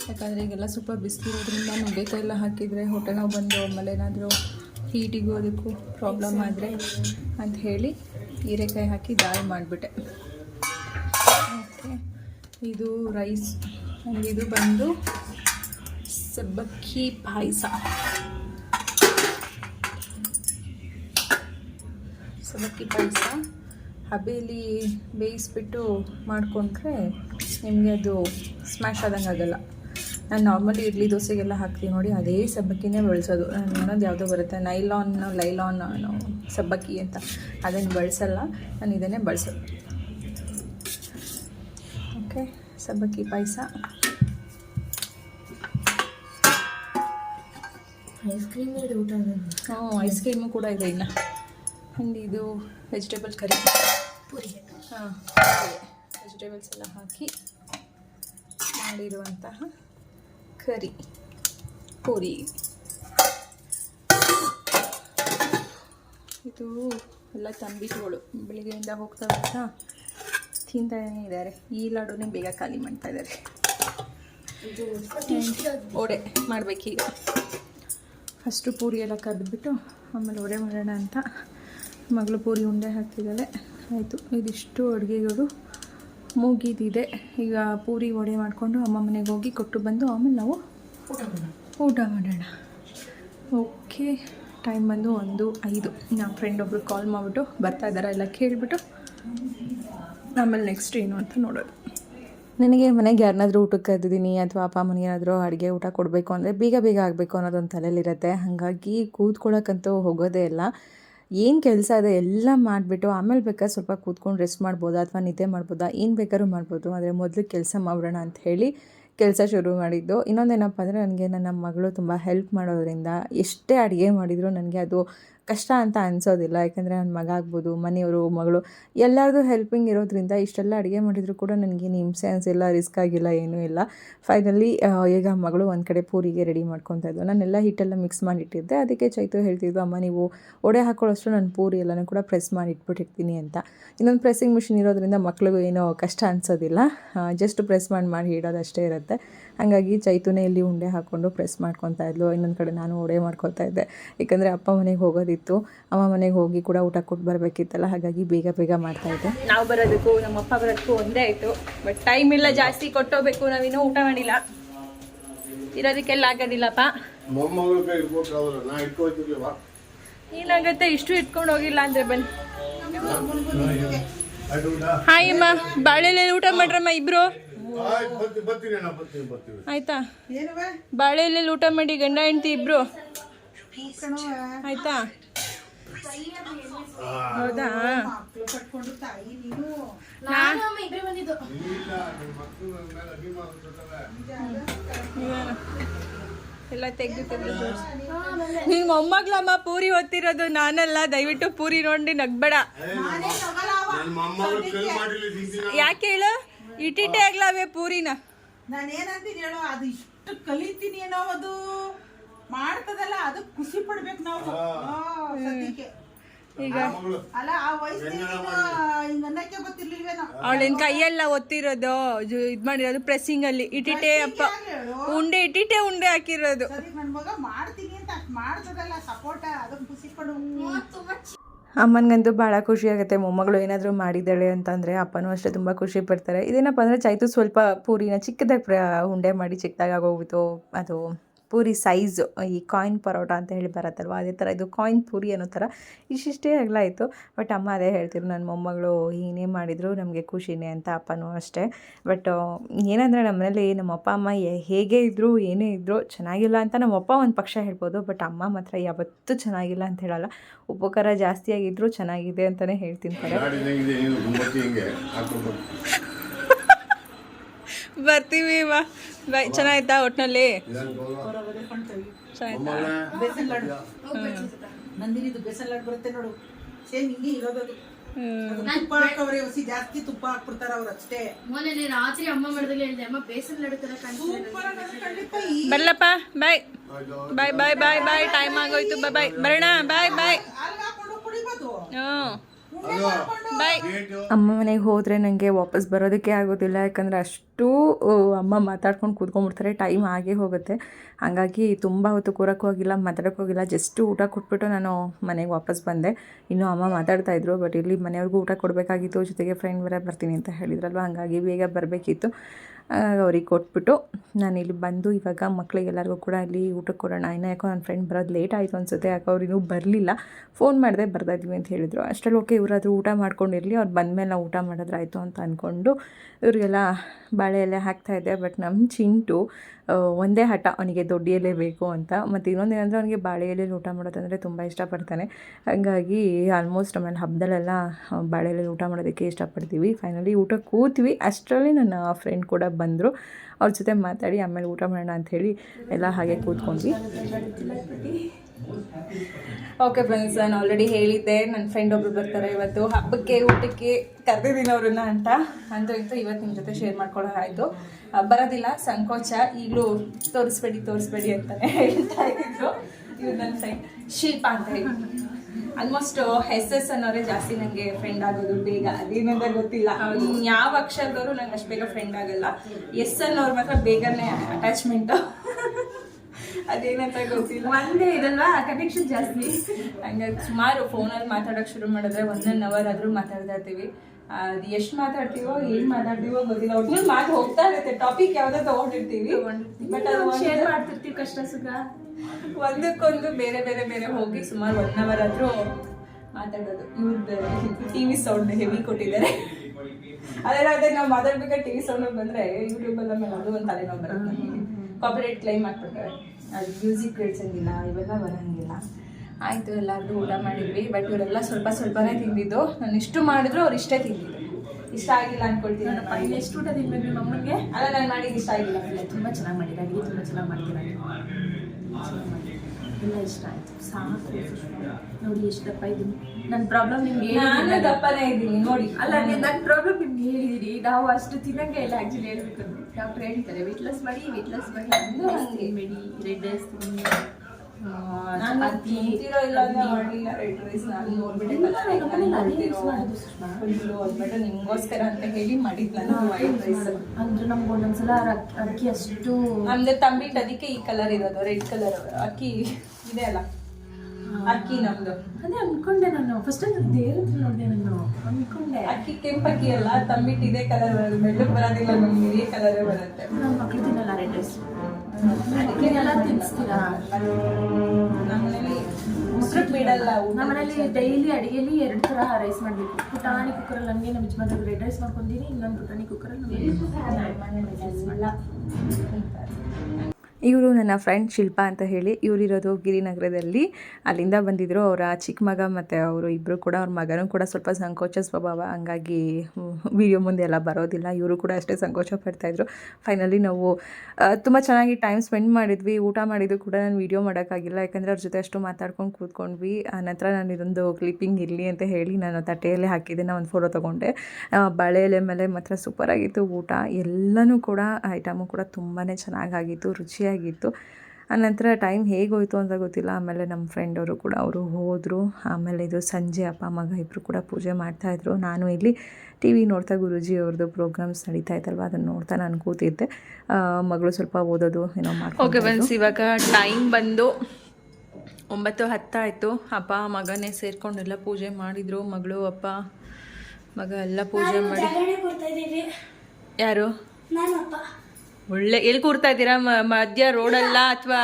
ಯಾಕಂದರೆ ಈಗೆಲ್ಲ ಸ್ವಲ್ಪ ಬಿಸಿಲಿರೋದ್ರಿಂದ ನುಗ್ಗೆಕಾಯಿ ಎಲ್ಲ ಹಾಕಿದರೆ ಹೊಟ್ಟೆ ನಾವು ಬಂದು ಆಮೇಲೆ ಏನಾದರೂ ಹೀಟಿಗೂ ಅದಕ್ಕೂ ಪ್ರಾಬ್ಲಮ್ ಆದರೆ ಅಂತ ಹೇಳಿ ಹೀರೆಕಾಯಿ ಹಾಕಿ ದಾಲ್ ಮಾಡಿಬಿಟ್ಟೆ. ಓಕೆ ಇದು ರೈಸ್ ಇದು ಬಂದು ಸಬ್ಬಕ್ಕಿ ಪಾಯಸ. ಸಬ್ಬಕ್ಕಿ ಪಾಯಸ. ಹಬೆಯಲ್ಲಿ ಬೇಯಿಸ್ಬಿಟ್ಟು ಮಾಡಿಕೊಂಡ್ರೆ ನಿಮಗೆ ಅದು ಸ್ಮ್ಯಾಶ್ ಆದಂಗೆ ಆಗಲ್ಲ. ನಾನು ನಾರ್ಮಲಿ ಇಡ್ಲಿ ದೋಸೆಗೆಲ್ಲ ಹಾಕ್ತೀನಿ ನೋಡಿ ಅದೇ ಸಬ್ಬಕ್ಕಿನೇ ಬಳಸೋದು. ನಾನು ಅನ್ನೋದು ಯಾವುದೋ ಬರುತ್ತೆ. ನೈಲಾನ್ ಲೈಲಾನ್ ಸಬ್ಬಕ್ಕಿ ಅಂತ. ಅದನ್ನು ಬಳಸಲ್ಲ. ನಾನು ಇದನ್ನೇ ಬಳಸೋದು. ಓಕೆ ಸಬ್ಬಕ್ಕಿ ಪಾಯಸ. ಐಸ್ ಕ್ರೀಮ್ ಇದೆ ಊಟ ಹ್ಞೂ ಐಸ್ ಕ್ರೀಮು ಕೂಡ ಇದೆ ಇನ್ನು. ಆ್ಯಂಡ್ ಇದು ವೆಜಿಟೇಬಲ್ ಕರಿ ಪೂರಿಗೆ ಹಾಂ ವೆಜಿಟೇಬಲ್ಸ್ ಎಲ್ಲ ಹಾಕಿ ಮಾಡಿರುವಂತಹ ಕರಿ ಪೂರಿ ಇದು ಎಲ್ಲ ತಂಬಿಟ್ಟುಗಳು ಬೆಳಿಗ್ಗೆಯಿಂದ ಹೋಗ್ತಾ ಹೋಗ್ತಾ ತಿಂತಾನೆ ಇದ್ದಾರೆ. ಈ ಲಾಡುನೇ ಬೇಗ ಖಾಲಿ ಮಾಡ್ತಾ ಇದ್ದಾರೆ. ವಡೆ ಮಾಡಬೇಕೀಗ ಫಸ್ಟು ಪೂರಿ ಎಲ್ಲ ಕರೆದ್ಬಿಟ್ಟು ಆಮೇಲೆ ವಡೆ ಮಾಡೋಣ ಅಂತ. ಮಗಳು ಪೂರಿ ಉಂಡೆ ಹಾಕ್ತಿದ್ದಾಳೆ ಆಯಿತು, ಇದಿಷ್ಟು ಅಡುಗೆಗಳು. ಮುಗಿದಿದೆ. ಈಗ ಪೂರಿ ವಡೆ ಮಾಡಿಕೊಂಡು ಅಮ್ಮ ಮನೆಗೆ ಹೋಗಿ ಕೊಟ್ಟು ಬಂದು ಆಮೇಲೆ ನಾವು ಊಟ ಮಾಡೋಣ. ಓಕೆ, ಟೈಮ್ ಬಂದು ಒಂದು ಐದು. ನಮ್ಮ ಫ್ರೆಂಡ್ ಒಬ್ರು ಕಾಲ್ ಮಾಡಿಬಿಟ್ಟು ಬರ್ತಾ ಇದ್ದಾರೆ ಎಲ್ಲ ಕೇಳಿಬಿಟ್ಟು ಆಮೇಲೆ ನೆಕ್ಸ್ಟ್ ಏನು ಅಂತ ನೋಡೋದು. ನನಗೆ ಮನೆಗೆ ಯಾರನ್ನಾದ್ರೂ ಊಟಕ್ಕೆ ಕರೆದಿದ್ದೀನಿ ಅಥವಾ ಅಪ್ಪ ಅಮ್ಮನಿಗೆ ಏನಾದರೂ ಅಡುಗೆ ಊಟ ಕೊಡಬೇಕು ಅಂದರೆ ಬೇಗ ಬೇಗ ಆಗಬೇಕು ಅನ್ನೋದೊಂದು ತಲೆಯಲ್ಲಿರುತ್ತೆ ಹಾಗಾಗಿ ಕೂತ್ಕೊಳ್ಳೋಕ್ಕಂತೂ ಹೋಗೋದೇ ಇಲ್ಲ. ಏನು ಕೆಲಸ ಇದೆ ಎಲ್ಲ ಮಾಡಿಬಿಟ್ಟು, ಆಮೇಲೆ ಬೇಕಾದ್ರೆ ಸ್ವಲ್ಪ ಕೂತ್ಕೊಂಡು ರೆಸ್ಟ್ ಮಾಡ್ಬೋದಾ ಅಥವಾ ನಿದ್ದೆ ಮಾಡ್ಬೋದಾ, ಏನು ಬೇಕಾದ್ರೂ ಮಾಡ್ಬೋದು. ಆದರೆ ಮೊದಲು ಕೆಲಸ ಮಾಡೋಣ ಅಂತ ಹೇಳಿ ಕೆಲಸ ಶುರು ಮಾಡಿದ್ದು. ಇನ್ನೊಂದೇನಪ್ಪ ಅಂದರೆ, ನನಗೆ ನನ್ನ ಮಗಳು ತುಂಬ ಹೆಲ್ಪ್ ಮಾಡೋದ್ರಿಂದ ಎಷ್ಟೇ ಅಡುಗೆ ಮಾಡಿದರೂ ನನಗೆ ಅದು ಕಷ್ಟ ಅಂತ ಅನ್ಸೋದಿಲ್ಲ. ಯಾಕಂದರೆ ನನ್ನ ಮಗ ಆಗ್ಬೋದು, ಮನೆಯವರು, ಮಗಳು ಎಲ್ಲರದು ಹೆಲ್ಪಿಂಗ್ ಇರೋದ್ರಿಂದ ಇಷ್ಟೆಲ್ಲ ಅಡುಗೆ ಮಾಡಿದರೂ ಕೂಡ ನನಗೇನು ಹಿಂಸೆ ಅನಿಸಿಲ್ಲ ರಿಸ್ಕ್ ಆಗಿಲ್ಲ, ಏನೂ ಇಲ್ಲ. ಫೈನಲಿ ಈಗ ಮಗಳು ಒಂದು ಕಡೆ ಪೂರಿಗೆ ರೆಡಿ ಮಾಡ್ಕೊತಾ ಇದ್ದು ನಾನೆಲ್ಲ ಹಿಟ್ಟೆಲ್ಲ ಮಿಕ್ಸ್ ಮಾಡಿಟ್ಟಿದ್ದೆ. ಅದಕ್ಕೆ ಚೈತು ಹೇಳ್ತಿದ್ದು ಅಮ್ಮ, ನೀವು ಒಡೆ ಹಾಕೊಳ್ಳೋಷ್ಟು ನಾನು ಪೂರಿ ಎಲ್ಲನೂ ಕೂಡ ಪ್ರೆಸ್ ಮಾಡಿ ಇಟ್ಬಿಟ್ಟಿರ್ತೀನಿ ಅಂತ. ಇನ್ನೊಂದು ಪ್ರೆಸ್ಸಿಂಗ್ ಮಿಷಿನ್ ಇರೋದ್ರಿಂದ ಮಕ್ಳಿಗೂ ಏನೋ ಕಷ್ಟ ಅನ್ಸೋದಿಲ್ಲ. ಜಸ್ಟ್ ಪ್ರೆಸ್ ಮಾಡಿ ಮಾಡಿ ಇಡೋದಷ್ಟೇ ಇರುತ್ತೆ. ಹಾಗಾಗಿ ಚೈತುನೇ ಇಲ್ಲಿ ಉಂಡೆ ಹಾಕ್ಕೊಂಡು ಪ್ರೆಸ್ ಮಾಡ್ಕೊತಾ ಇದ್ಲು. ಇನ್ನೊಂದು ಕಡೆ ನಾನು ಒಡೆ ಮಾಡ್ಕೊತಾ ಇದ್ದೆ. ಯಾಕಂದರೆ ಅಪ್ಪ ಮನೆಗೆ ಹೋಗೋದಿತ್ತು. ಅಮ್ಮ ಮನೆಗೆ ಹೋಗಿ ಕೂಡ ಊಟ ಕೊಟ್ಟು ಬರಬೇಕಿತ್ತಲ್ಲ ಹಾಗಾಗಿ ಬೇಗ ಬೇಗ ಮಾಡ್ತಾ ಇದ್ದೆ. ನಾವು ಬರೋದಕ್ಕೂ ನಮ್ಮ ಅಪ್ಪ ಬರೋದಕ್ಕೂ ಒಂದೇ ಆಯಿತು. ಬಟ್ ಟೈಮ್ ಇಲ್ಲ ಜಾಸ್ತಿ ಕೊಟ್ಟೋಗ್ಬೇಕು ನಾವಿನ್ನೂ ಊಟ ಮಾಡಿಲ್ಲ. ಇರೋದಕ್ಕೆಲ್ಲ ಆಗೋದಿಲ್ಲಪ್ಪ. ಏನಾಗುತ್ತೆ ಇಷ್ಟು ಇಟ್ಕೊಂಡು ಹೋಗಿಲ್ಲ ಅಂದ್ರೆ ಬನ್ನಿ. ಹಾಯಮ್ಮ ಹಾಯ್ ಅಮ್ಮ. ಬಾಳೆಲೆ ಊಟ ಮಾಡ್ರಮ್ಮ ಇಬ್ರು? ಆಯ್ತು ಬಾಳೆ ಎಲೆಯಲ್ಲಿ ಊಟ ಮಾಡಿ ಗಂಡ ಹೆಂಡತಿ ಇಬ್ರು? ಆಯ್ತಾ? ಹೌದಾ. ಎಲ್ಲ ತೆಗ್ದು ತೋರ್ಸು. ನಿನ್? ಮೊಮ್ಮಗ್ಳಮ್ಮ ಪೂರಿ ಓದ್ತಿರೋದು ನಾನಲ್ಲ ದಯವಿಟ್ಟು ಪೂರಿ ನೋಡಿ ನಗ್ಬೇಡ. ಯಾಕೆ ಹೇಳು? ಇಟ್ಟಿಟ್ಟೆ ಆಗ್ಲಾವೆ ಪೂರಿನ? ನಾನು ಏನಂತೀನಿ ಹೇಳೋ ಅದು ಇಷ್ಟು ಕಲಿತೀನಿ ಏನೋ ಅದು. ಮಾಡ್ತದಲ್ಲ ಅದು ಖುಷಿ ಪಡ್ಬೇಕು ನಾವು. ಸದ್ಯಕ್ಕೆ. ಈಗ ಅಲ್ಲ ಆ ವಯಸ್ಸಿನಲ್ಲಿ ಹಿಂಗ ಅನ್ನಕ್ಕೆ ಗೊತ್ತಿರ್ಲಿಲ್ವೇನೋ? ಅವಳಿನ ಕೈಯೆಲ್ಲ ಒತ್ತಿರೋದು ಜು- ಇದ್ ಮಾಡಿರೋದು ಪ್ರೆಸ್ಸಿಂಗ್ ಅಲ್ಲಿ ಇಟ್ಟಿಟ್ಟೆ ಅಪ್ಪ. ಉಂಡೆ ಇಟ್ಟಿಟ್ಟೆ ಉಂಡೆ ಹಾಕಿರೋದು. ಸರಿ ನನ್ ಮಗ ಮಾಡ್ತೀನಿ ಅಂತ ಅಷ್ಟ್ ಮಾಡ್ತದಲ್ಲ ಸಪೋರ್ಟ್ ಅದಕ್ಕೆ ಖುಷಿ ಪಡು. ಅಮ್ಮನಿಗಂತೂ ಭಾಳ ಖುಷಿ ಆಗುತ್ತೆ. ಮೊಮ್ಮಗಳು ಏನಾದರೂ ಮಾಡಿದ್ದಾಳೆ ಅಂತಂದರೆ ಅಪ್ಪನೂ ಅಷ್ಟೇ ತುಂಬ ಖುಷಿ ಪಡ್ತಾರೆ. ಇದೇನಪ್ಪ ಅಂದರೆ ಚೈತು ಸ್ವಲ್ಪ ಪೂರಿನ ಚಿಕ್ಕದಾಗಿ ಪ್ರ ಉಂಡೆ ಮಾಡಿ ಚಿಕ್ಕದಾಗಿ ಆಗೋಗ್ಬಿಟ್ಟು ಅದು ಪೂರಿ ಸೈಜು ಈ ಕಾಯಿನ್ ಪರೋಟ ಅಂತ ಹೇಳಿ ಬರತ್ತಲ್ವ? ಅದೇ ಥರ ಇದು ಕಾಯಿನ್ ಪೂರಿ ಅನ್ನೋ ಥರ ಇಷ್ಟಿಷ್ಟೇ ಅಗಲ ಆಯಿತು ಬಟ್ ಅಮ್ಮ ಅದೇ ಹೇಳ್ತಿದ್ರು ನನ್ನ ಮೊಮ್ಮಗಳು ಏನೇ ಮಾಡಿದ್ರು, ನಮಗೆ ಖುಷಿನೇ ಅಂತ ಅಪ್ಪನೂ ಅಷ್ಟೇ. ಬಟ್ ಏನಂದರೆ ನಮ್ಮನೇಲಿ ನಮ್ಮ ಅಪ್ಪ, ಅಮ್ಮ ಹೇಗೆ ಇದ್ದರೂ ಏನೇ ಇದ್ದರೂ ಚೆನ್ನಾಗಿಲ್ಲ ಅಂತ ನಮ್ಮ ಅಪ್ಪ ಒಂದು ಪಕ್ಷ ಹೇಳ್ಬೋದು. ಬಟ್ ಅಮ್ಮ ಮಾತ್ರ ಯಾವತ್ತೂ ಚೆನ್ನಾಗಿಲ್ಲ ಅಂತ ಹೇಳಲ್ಲ. ಉಪಕಾರ ಜಾಸ್ತಿಯಾಗಿದ್ದರೂ ಚೆನ್ನಾಗಿದೆ ಅಂತಲೇ ಹೇಳ್ತಿರ್ತಾರೆ. ಬರ್ತೀವಿ ಬಾಯ್ ಚೆನ್ನಾಯ್ತಾ ಒಟ್ಟಿನಲ್ಲಿ ನಂದಿನಿದು ಬೇಸನ್ ಲಾಡು ಬರುತ್ತೆ ನೋಡು. ಸೇಮ್ ಹಿಂಗೆ ಇರೋದದು. ಅದು ತುಪ್ಪ ಹಾಕವ್ರೆ ಹೊಸಿ ಜಾಸ್ತಿ ತುಪ್ಪ ಹಾಕ್ಬಿಡ್ತಾರ ಅವ್ರು ಅಷ್ಟೇ. ಮೊನ್ನೆ ರಾತ್ರಿ ಅಮ್ಮ ಹೇಳಿದೆ ಅಮ್ಮ ಬೇಸನ್ ತರ ಬರ್ಲಪ್ಪ ಬಾಯ್ ಬಾಯ್ ಬಾಯ್ ಬಾಯ್ ಬಾಯ್ ಟೈಮ್ ಆಗೋಯ್ತು ಬಾಯ್ ಬಾಯ್ ಬರೋಣ ಬಾಯ್ ಬಾಯ್ ಹಾಕೊಂಡು ಕುಡಿಬೋದು. ಹ್ಞೂ ಅಮ್ಮ ಮನೆಗೆ ಹೋದರೆ ನನಗೆ ವಾಪಸ್ ಬರೋದಕ್ಕೆ ಆಗೋದಿಲ್ಲ ಯಾಕಂದರೆ ಅಷ್ಟು ಅಮ್ಮ ಮಾತಾಡ್ಕೊಂಡು ಕೂತ್ಕೊಂಡ್ಬಿಡ್ತಾರೆ ಟೈಮ್ ಆಗೇ ಹೋಗುತ್ತೆ. ಹಾಗಾಗಿ ತುಂಬ ಹೊತ್ತು ಕೂರಕ್ಕೂ ಹೋಗಿಲ್ಲ ಮಾತಾಡೋಕ್ಕೂ ಹೋಗಿಲ್ಲ ಜಸ್ಟ್ ಊಟ ಕೊಟ್ಬಿಟ್ಟು ನಾನು ಮನೆಗೆ ವಾಪಸ್ ಬಂದೆ. ಇನ್ನು ಅಮ್ಮ ಮಾತಾಡ್ತಾ ಇದ್ರು ಬಟ್ ಇಲ್ಲಿ ಮನೆಯವ್ರಿಗೂ ಊಟ ಕೊಡಬೇಕಾಗಿತ್ತು ಜೊತೆಗೆ ಫ್ರೆಂಡ್ ಬೇರೆ ಬರ್ತೀನಿ ಅಂತ ಹೇಳಿದ್ರಲ್ವ ಹಾಗಾಗಿ ಬೇಗ ಬರಬೇಕಿತ್ತು. ಅವ್ರಿಗೆ ಕೊಟ್ಬಿಟ್ಟು ನಾನು ಇಲ್ಲಿ ಬಂದು ಇವಾಗ ಮಕ್ಕಳಿಗೆಲ್ಲರಿಗೂ ಕೂಡ ಇಲ್ಲಿ ಊಟಕ್ಕೆ ಕೊಡೋಣ. ಇನ್ನೂ ಯಾಕೋ ನನ್ನ ಫ್ರೆಂಡ್ ಬರೋದು ಲೇಟ್ ಆಯಿತು ಅನ್ಸುತ್ತೆ. ಯಾಕೋ ಅವ್ರು ಬರಲಿಲ್ಲ. ಫೋನ್ ಮಾಡಿದೆ ಬರ್ತಾ ಇದ್ವಿ ಅಂತ ಹೇಳಿದರು. ಅಷ್ಟರಲ್ಲಿ ಓಕೆ ಇವರಾದರೂ ಊಟ ಮಾಡ್ಕೊಂಡಿರಲಿ. ಅವ್ರು ಬಂದಮೇಲೆ ನಾವು ಊಟ ಮಾಡಿದ್ರಾಯಿತು ಅಂತ ಅಂದ್ಕೊಂಡು ಇವರಿಗೆಲ್ಲ ಬಾಳೆ ಎಲೆ ಹಾಕ್ತಾಯಿದ್ದೆ ಬಟ್ ನಮ್ಮ ಚಿಂಟು ಒಂದೇ ಹಠ ಅವನಿಗೆ ದೊಡ್ಡ ಎಲೆ ಬೇಕು ಅಂತ. ಮತ್ತು ಇನ್ನೊಂದು ಏನಂದರೆ ಅವನಿಗೆ ಬಾಳೆ ಎಲೆಲಿ ಊಟ ಮಾಡೋದಂದರೆ ತುಂಬ ಇಷ್ಟಪಡ್ತಾನೆ. ಹಾಗಾಗಿ ಆಲ್ಮೋಸ್ಟ್ ಆಮೇಲೆ ಹಬ್ಬದಲ್ಲೆಲ್ಲ ಬಾಳೆ ಎಲೆಲಿ ಊಟ ಮಾಡೋದಕ್ಕೆ ಇಷ್ಟಪಡ್ತೀವಿ. ಫೈನಲಿ ಊಟ ಕೂತ್ವಿ. ಅಷ್ಟರಲ್ಲಿ ನನ್ನ ಫ್ರೆಂಡ್ ಕೂಡ ಬಂದರು. ಅವ್ರ ಜೊತೆ ಮಾತಾಡಿ ಆಮೇಲೆ ಊಟ ಮಾಡೋಣ ಅಂಥೇಳಿ ಎಲ್ಲ ಹಾಗೆ ಕೂತ್ಕೊಂಡ್ವಿ. ಓಕೆ ಫ್ರೆಂಡ್ಸ್ ನಾನು ಆಲ್ರೆಡಿ ಹೇಳಿದ್ದೆ. ನನ್ನ ಫ್ರೆಂಡ್ ಒಬ್ರು ಬರ್ತಾರೆ ಇವತ್ತು. ಹಬ್ಬಕ್ಕೆ ಊಟಕ್ಕೆ ಕರೆದಿದ್ದೀನಿ ಅವ್ರನ್ನ ಅಂತ. ಅಂತೂ ಇವತ್ತು ನಿಮ್ಮ ಜೊತೆ ಶೇರ್ ಮಾಡ್ಕೊಳ್ಳೋ ಆಯಿತು ಬರೋದಿಲ್ಲ ಸಂಕೋಚ ಈಗಲೂ ತೋರಿಸ್ಬೇಡಿ ತೋರಿಸ್ಬೇಡಿ ಅಂತಾನೆ ಹೇಳ್ತಾ ಇದ್ರು. ಇವ್ರು ನನ್ನ ಫ್ರೆಂಡ್ ಶಿಲ್ಪ ಅಂತ ಹೇಳಿ. ಆಲ್ಮೋಸ್ಟ್ ಎಸ್ ಎಸ್ ಅನ್ನೋರೇ ಜಾಸ್ತಿ ನನಗೆ ಫ್ರೆಂಡ್ ಆಗೋದು ಬೇಗ. ಅದೇನಂತ ಗೊತ್ತಿಲ್ಲ. ಯಾವ ಅಕ್ಷರದವರು ನಂಗೆ ಅಷ್ಟು ಬೇಗ ಫ್ರೆಂಡ್ ಆಗಲ್ಲ. ಎಸ್ ಅನ್ನೋರು ಮಾತ್ರ ಬೇಗನೆ ಅಟ್ಯಾಚ್ಮೆಂಟ್ ಅದೇನಂತ ಗೊತ್ತಿಲ್ಲ. ಒಂದೇ ಇದಲ್ವಾ? ಕನೆಕ್ಷನ್ ಜಾಸ್ತಿ. ಹಂಗಾಗಿ ಸುಮಾರು ಫೋನಲ್ಲಿ ಮಾತಾಡೋಕೆ ಶುರು ಮಾಡಿದ್ರೆ ಒನ್ ಒನ್ ಅವರ್ ಆದರೂ ಮಾತಾಡ್ತಾ ಇರ್ತೀವಿ. ಅದು ಎಷ್ಟು ಮಾತಾಡ್ತೀವೋ ಏನ್ ಮಾತಾಡ್ತೀವೋ ಗೊತ್ತಿಲ್ಲ. ಒಟ್ಟು ಮಾತು ಹೋಗ್ತಾ ಇರುತ್ತೆ. ಟಾಪಿಕ್ ಯಾವ್ದೋ ತಗೊಂಡಿರ್ತೀವಿ. ಬಟ್ ಅದು ಶೇರ್ ಮಾಡ್ತಿರ್ತೀವಿ ಕಷ್ಟ ಸುಖ. ಒಂದಕ್ಕೊಂದು ಬೇರೆ ಬೇರೆ ಬೇರೆ ಹೋಗಿ ಸುಮಾರು ಒನ್ ಅವರ್ ಆದರೂ ಮಾತಾಡೋದು. ಇವ್ರದ್ದು ಟಿ ವಿ ಸೌಂಡ್ ಹೆವಿ ಕೊಟ್ಟಿದ್ದಾರೆ. ಅದೆಲ್ಲ ಅದೇ ನಾವು ಮಾತಾಡ್ಬೇಕಾದ್ರೆ ಟಿವಿ ಸೌಂಡ್ ಬಂದ್ರೆ ಯೂಟ್ಯೂಬ್ ಯೂಟ್ಯೂಬೆಲ್ಲ ಮೇಲೆ ಅದು ಒಂದು ತಲೆನೋವು ಬರುತ್ತೆ. ಕಾಪರೇಟ್ ಕ್ಲೈಮ್ ಮಾಡ್ಬಿಡ್ತಾರೆ. ಅದು ಮ್ಯೂಸಿಕ್ ಕೇಳ್ಸಂಗಿಲ್ಲ ಇವೆಲ್ಲ ಬರೋಂಗಿಲ್ಲ. ಆಯಿತು ಎಲ್ಲಾರ್ದು ಊಟ ಮಾಡಿದ್ವಿ. ಬಟ್ ಇವರೆಲ್ಲ ಸ್ವಲ್ಪ ಸ್ವಲ್ಪನೇ ತಿಂದಿದ್ದು. ನಾನು ಇಷ್ಟು ಮಾಡಿದ್ರು ಅವ್ರು ಇಷ್ಟೇ ತಿಂದಿದ್ದು ಇಷ್ಟ ಆಗಿಲ್ಲ ಅನ್ಕೊಳ್ತೀನಿ. ನಾನು. ಎಷ್ಟು ಊಟ ತಿನ್ಬೇಕು ನಿಮ್ಮ ಅಮ್ಮನಿಗೆ? ಅಲ್ಲ ನಾನು ಮಾಡಿದ್ದು ಇಷ್ಟ ಆಗಿಲ್ಲ ತುಂಬ ಚೆನ್ನಾಗಿ ಮಾಡಿದ ಅಡುಗೆ ತುಂಬ ಚೆನ್ನಾಗಿ ಮಾಡ್ತೀರ ಎಲ್ಲ ಇಷ್ಟ ಆಯಿತು. ಸಾಕು. ನೋಡಿ ಎಷ್ಟು ದಪ್ಪ ಇದ್ದೀನಿ. ನನ್ನ ಪ್ರಾಬ್ಲಮ್ ನಿಮ್ಗೆ ನಾನು ದಪ್ಪನೇ ಇದ್ದೀನಿ. ನೋಡಿ. ಅಲ್ಲ ನನ್ನ ಪ್ರಾಬ್ಲಮ್ ನಿಮ್ಗೆ ಹೇಳಿದಿರಿ ನಾವು ಅಷ್ಟು ತಿನ್ನಂಗೆ ಇಲ್ಲ ಆ್ಯಕ್ಚುಲಿ ಹೇಳ್ಬೇಕು ಡಾಕ್ಟ್ರ್ ಹೇಳ್ತಾರೆ ವೆಯ್ಟ್ ಲಾಸ್ ಮಾಡಿ ವೆಯ್ಟ್ ಲಾಸ್ ಮಾಡಿ ಅಂದರೆ ರೆಡ್ ರೈಸ್ ತಿನ್ನಿ ಇಲ್ಲ ಅಂತ ಹೇಳಿ ಮಾಡಿದ್ ನಾನು ವೈಟ್ ರೈಸ್ ಅಂದ್ರೆ ನಮ್ಗೆ ಒಂದೊಂದ್ಸಲ ಅಕ್ಕಿ- ಅಷ್ಟು ನಮ್ದು ತಂಬಿಟ್ಟು ಅದಕ್ಕೆ ಈ ಕಲರ್ ಇರೋದು ರೆಡ್ ಕಲರ್ ಅಕ್ಕಿ ಇದೆ ಅಲ್ಲ? ಅಕ್ಕಿ ನಮ್ದು. ಅದೇ ಅನ್ಕೊಂಡೆ ನಾನು. ಫಸ್ಟ್ ದೇವ್ರ ನೋಡಿದೆ ನಾನು. ಅನ್ಕೊಂಡೆ. ಅಕ್ಕಿ ಕೆಂಪಕ್ಕಿ ಅಲ್ಲ ತಂಬಿಟ್ಟು ಇದೇ ಕಲರ್ ಬರೋದು ಬೆಳ್ಳಕ್ಕೆ ಬರೋದಿಲ್ಲ ನಮ್ಗೆ ಇದೇ ಕಲರೇ ಬರುತ್ತೆ. ನಮ್ಮ ಮಕ್ಳು ತಿನ್ನಲ್ಲ ರೆಡ್ ರೈಸ್ ತಿನ್ನಿಸ್ತೀರಾ ಬಿಡಲ್ಲ ನಮ್ಮನೇಲಿ ಡೈಲಿ ಅಡಿಗೆಲಿ ಎರಡು ಥರ ರೈಸ್ ಮಾಡಬೇಕು. ಪುಟಾಣಿ ಕುಕ್ಕರಲ್ಲಿ ನನಗೆ ನಮ್ಮ ಯಜಮಾನ್ರಿಗೆ ರೆಡ್ ರೈಸ್ ಮಾಡ್ಕೊಂತೀನಿ ಇನ್ನೊಂದು ಪುಟಾಣಿ ಕುಕ್ಕರಲ್ಲಿ ಇವರು ನನ್ನ ಫ್ರೆಂಡ್ ಶಿಲ್ಪ ಅಂತ ಹೇಳಿ, ಇವರು ಇರೋದು ಗಿರಿನಗರದಲ್ಲಿ. ಅಲ್ಲಿಂದ ಬಂದಿದ್ದರು ಅವರ ಚಿಕ್ಕ ಮಗ ಮತ್ತು ಅವರು ಇಬ್ಬರು ಕೂಡ, ಅವ್ರ ಮಗನೂ ಕೂಡ ಸ್ವಲ್ಪ ಸಂಕೋಚ ಸ್ವಭಾವ, ಹಂಗಾಗಿ ವಿಡಿಯೋ ಮುಂದೆ ಎಲ್ಲ ಬರೋದಿಲ್ಲ. ಇವರು ಕೂಡ ಅಷ್ಟೇ ಸಂಕೋಚ ಪಡ್ತಾಯಿದ್ರು ಫೈನಲಿ ನಾವು ತುಂಬ ಚೆನ್ನಾಗಿ ಟೈಮ್ ಸ್ಪೆಂಡ್ ಮಾಡಿದ್ವಿ. ಊಟ ಮಾಡಿದ್ದು ಕೂಡ ನಾನು ವೀಡಿಯೋ ಮಾಡೋಕ್ಕಾಗಿಲ್ಲ. ಯಾಕಂದರೆ ಅವ್ರ ಜೊತೆ ಅಷ್ಟು ಮಾತಾಡ್ಕೊಂಡು ಕೂತ್ಕೊಂಡ್ವಿ. ಆ ನಂತರ ನಾನು ಇದೊಂದು ಕ್ಲಿಪ್ಪಿಂಗ್ ಇರಲಿ ಅಂತ ಹೇಳಿ ನಾನು ತಟ್ಟೆಯಲ್ಲೇ ಹಾಕಿದ್ದೆ. ನಾನು ಒಂದು ಫೋಟೋ ತೊಗೊಂಡೆ. ಬಳೆ ಎಲೆ ಮೇಲೆ ಮಾತ್ರ ಸೂಪರಾಗಿತ್ತು ಊಟ. ಎಲ್ಲನೂ ಕೂಡ ಐಟಮು ಕೂಡ ತುಂಬಾ ಚೆನ್ನಾಗಾಗಿತ್ತು. ರುಚಿಯಾಗಿತ್ತು ಆನಂತರ ಟೈಮ್ ಹೇಗೋಯಿತು ಹೋಯ್ತು ಅಂತ ಗೊತ್ತಿಲ್ಲ. ಆಮೇಲೆ ನಮ್ಮ ಫ್ರೆಂಡ್ ಅವರು ಕೂಡ ಅವರು ಹೋದರು. ಆಮೇಲೆ ಇದು ಸಂಜೆ ಅಪ್ಪ ಮಗ ಇಬ್ಬರು ಕೂಡ ಪೂಜೆ ಮಾಡ್ತಾಯಿದ್ರು ನಾನು ಇಲ್ಲಿ ಟಿ ವಿ ನೋಡ್ತಾ ಗುರುಜಿ ಅವ್ರದ್ದು ಪ್ರೋಗ್ರಾಮ್ಸ್ ನಡೀತಾ ಇತ್ತಲ್ವ? ಅದನ್ನು ನೋಡ್ತಾ ನಾನು ಕೂತಿದ್ದೆ. ಮಗಳು ಸ್ವಲ್ಪ ಓದೋದು ಏನೋ ಮಾಡಿ ಓಕೆ ಬನ್ಸ್ ಇವಾಗ ಟೈಮ್ ಬಂದು ಒಂಬತ್ತು ಹತ್ತಾಯಿತು. ಅಪ್ಪ ಮಗನೇ ಸೇರ್ಕೊಂಡೆಲ್ಲ. ಪೂಜೆ ಮಾಡಿದರು. ಮಗಳು ಅಪ್ಪ ಮಗ ಎಲ್ಲ ಪೂಜೆ ಮಾಡಿ ಯಾರು? ಒಳ್ಳೆ ಎಲ್ಲಿ ಕೂರ್ತಾ ಇದ್ದೀರಾ? ಮಧ್ಯ ಮಧ್ಯ ಅಲ್ಲ ಅಥವಾ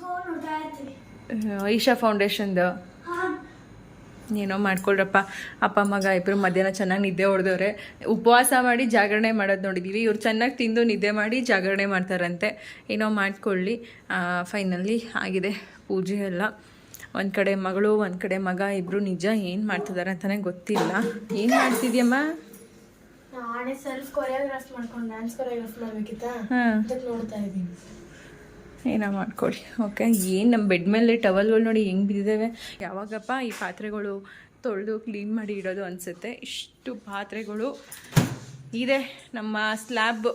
ಫೌಂಡೇಶನ್ ಈಶಾ ಫೌಂಡೇಶನ್ದು ಹಾ. ಏನೋ ಮಾಡ್ಕೊಳ್ರಪ್ಪ. ಅಪ್ಪ ಮಗ ಇಬ್ಬರು ಮಧ್ಯಾಹ್ನ ಚೆನ್ನಾಗಿ ನಿದ್ದೆ ಹೊಡೆದವ್ರೆ. ಉಪವಾಸ ಮಾಡಿ ಜಾಗರಣೆ ಮಾಡೋದು ನೋಡಿದ್ದೀವಿ ಇವ್ರು ಚೆನ್ನಾಗಿ ತಿಂದು ನಿದ್ದೆ ಮಾಡಿ ಜಾಗರಣೆ ಮಾಡ್ತಾರಂತೆ. ಏನೋ ಮಾಡ್ಕೊಳ್ಳಿ. ಫೈನಲಿ ಆಗಿದೆ ಪೂಜೆ ಎಲ್ಲ. ಒಂದು ಕಡೆ ಮಗಳು ಒಂದು ಕಡೆ ಮಗ ಇಬ್ಬರು ನಿಜ ಏನು ಮಾಡ್ತಿದ್ದಾರೆ ಅಂತಲೇ ಗೊತ್ತಿಲ್ಲ. ಏನು ಮಾಡ್ತಿದ್ಯಮ್ಮ? ನಾನೇ ಸೆಲ್ಫ್ ಕೊರಿಯೋಗ್ರಾಫ್ ಮಾಡ್ಕೊಂಡು ಡ್ಯಾನ್ಸ್ ಕೊರಿಯೋಗ್ರಾಫ್ ಮಾಡ್ಬೇಕಿತ್ತಾ? ಹಾಂ. ಅದಕ್ಕೆ ನೋಡ್ತಾ ಇದ್ದೀನಿ. ಏನೋ ಮಾಡ್ಕೊಳ್ಳಿ ಓಕೆ ಏನು ನಮ್ಮ ಬೆಡ್ ಮೇಲೆ ಟವಲ್ಗಳು ನೋಡಿ ಹೆಂಗೆ ಬಿದ್ದಿದ್ದಾವೆ ಯಾವಾಗಪ್ಪ ಈ ಪಾತ್ರೆಗಳು ತೊಳೆದು ಕ್ಲೀನ್ ಮಾಡಿ ಇಡೋದು ಅನಿಸುತ್ತೆ. ಇಷ್ಟು ಪಾತ್ರೆಗಳು ಇದೆ. ನಮ್ಮ ಸ್ಲ್ಯಾಬ್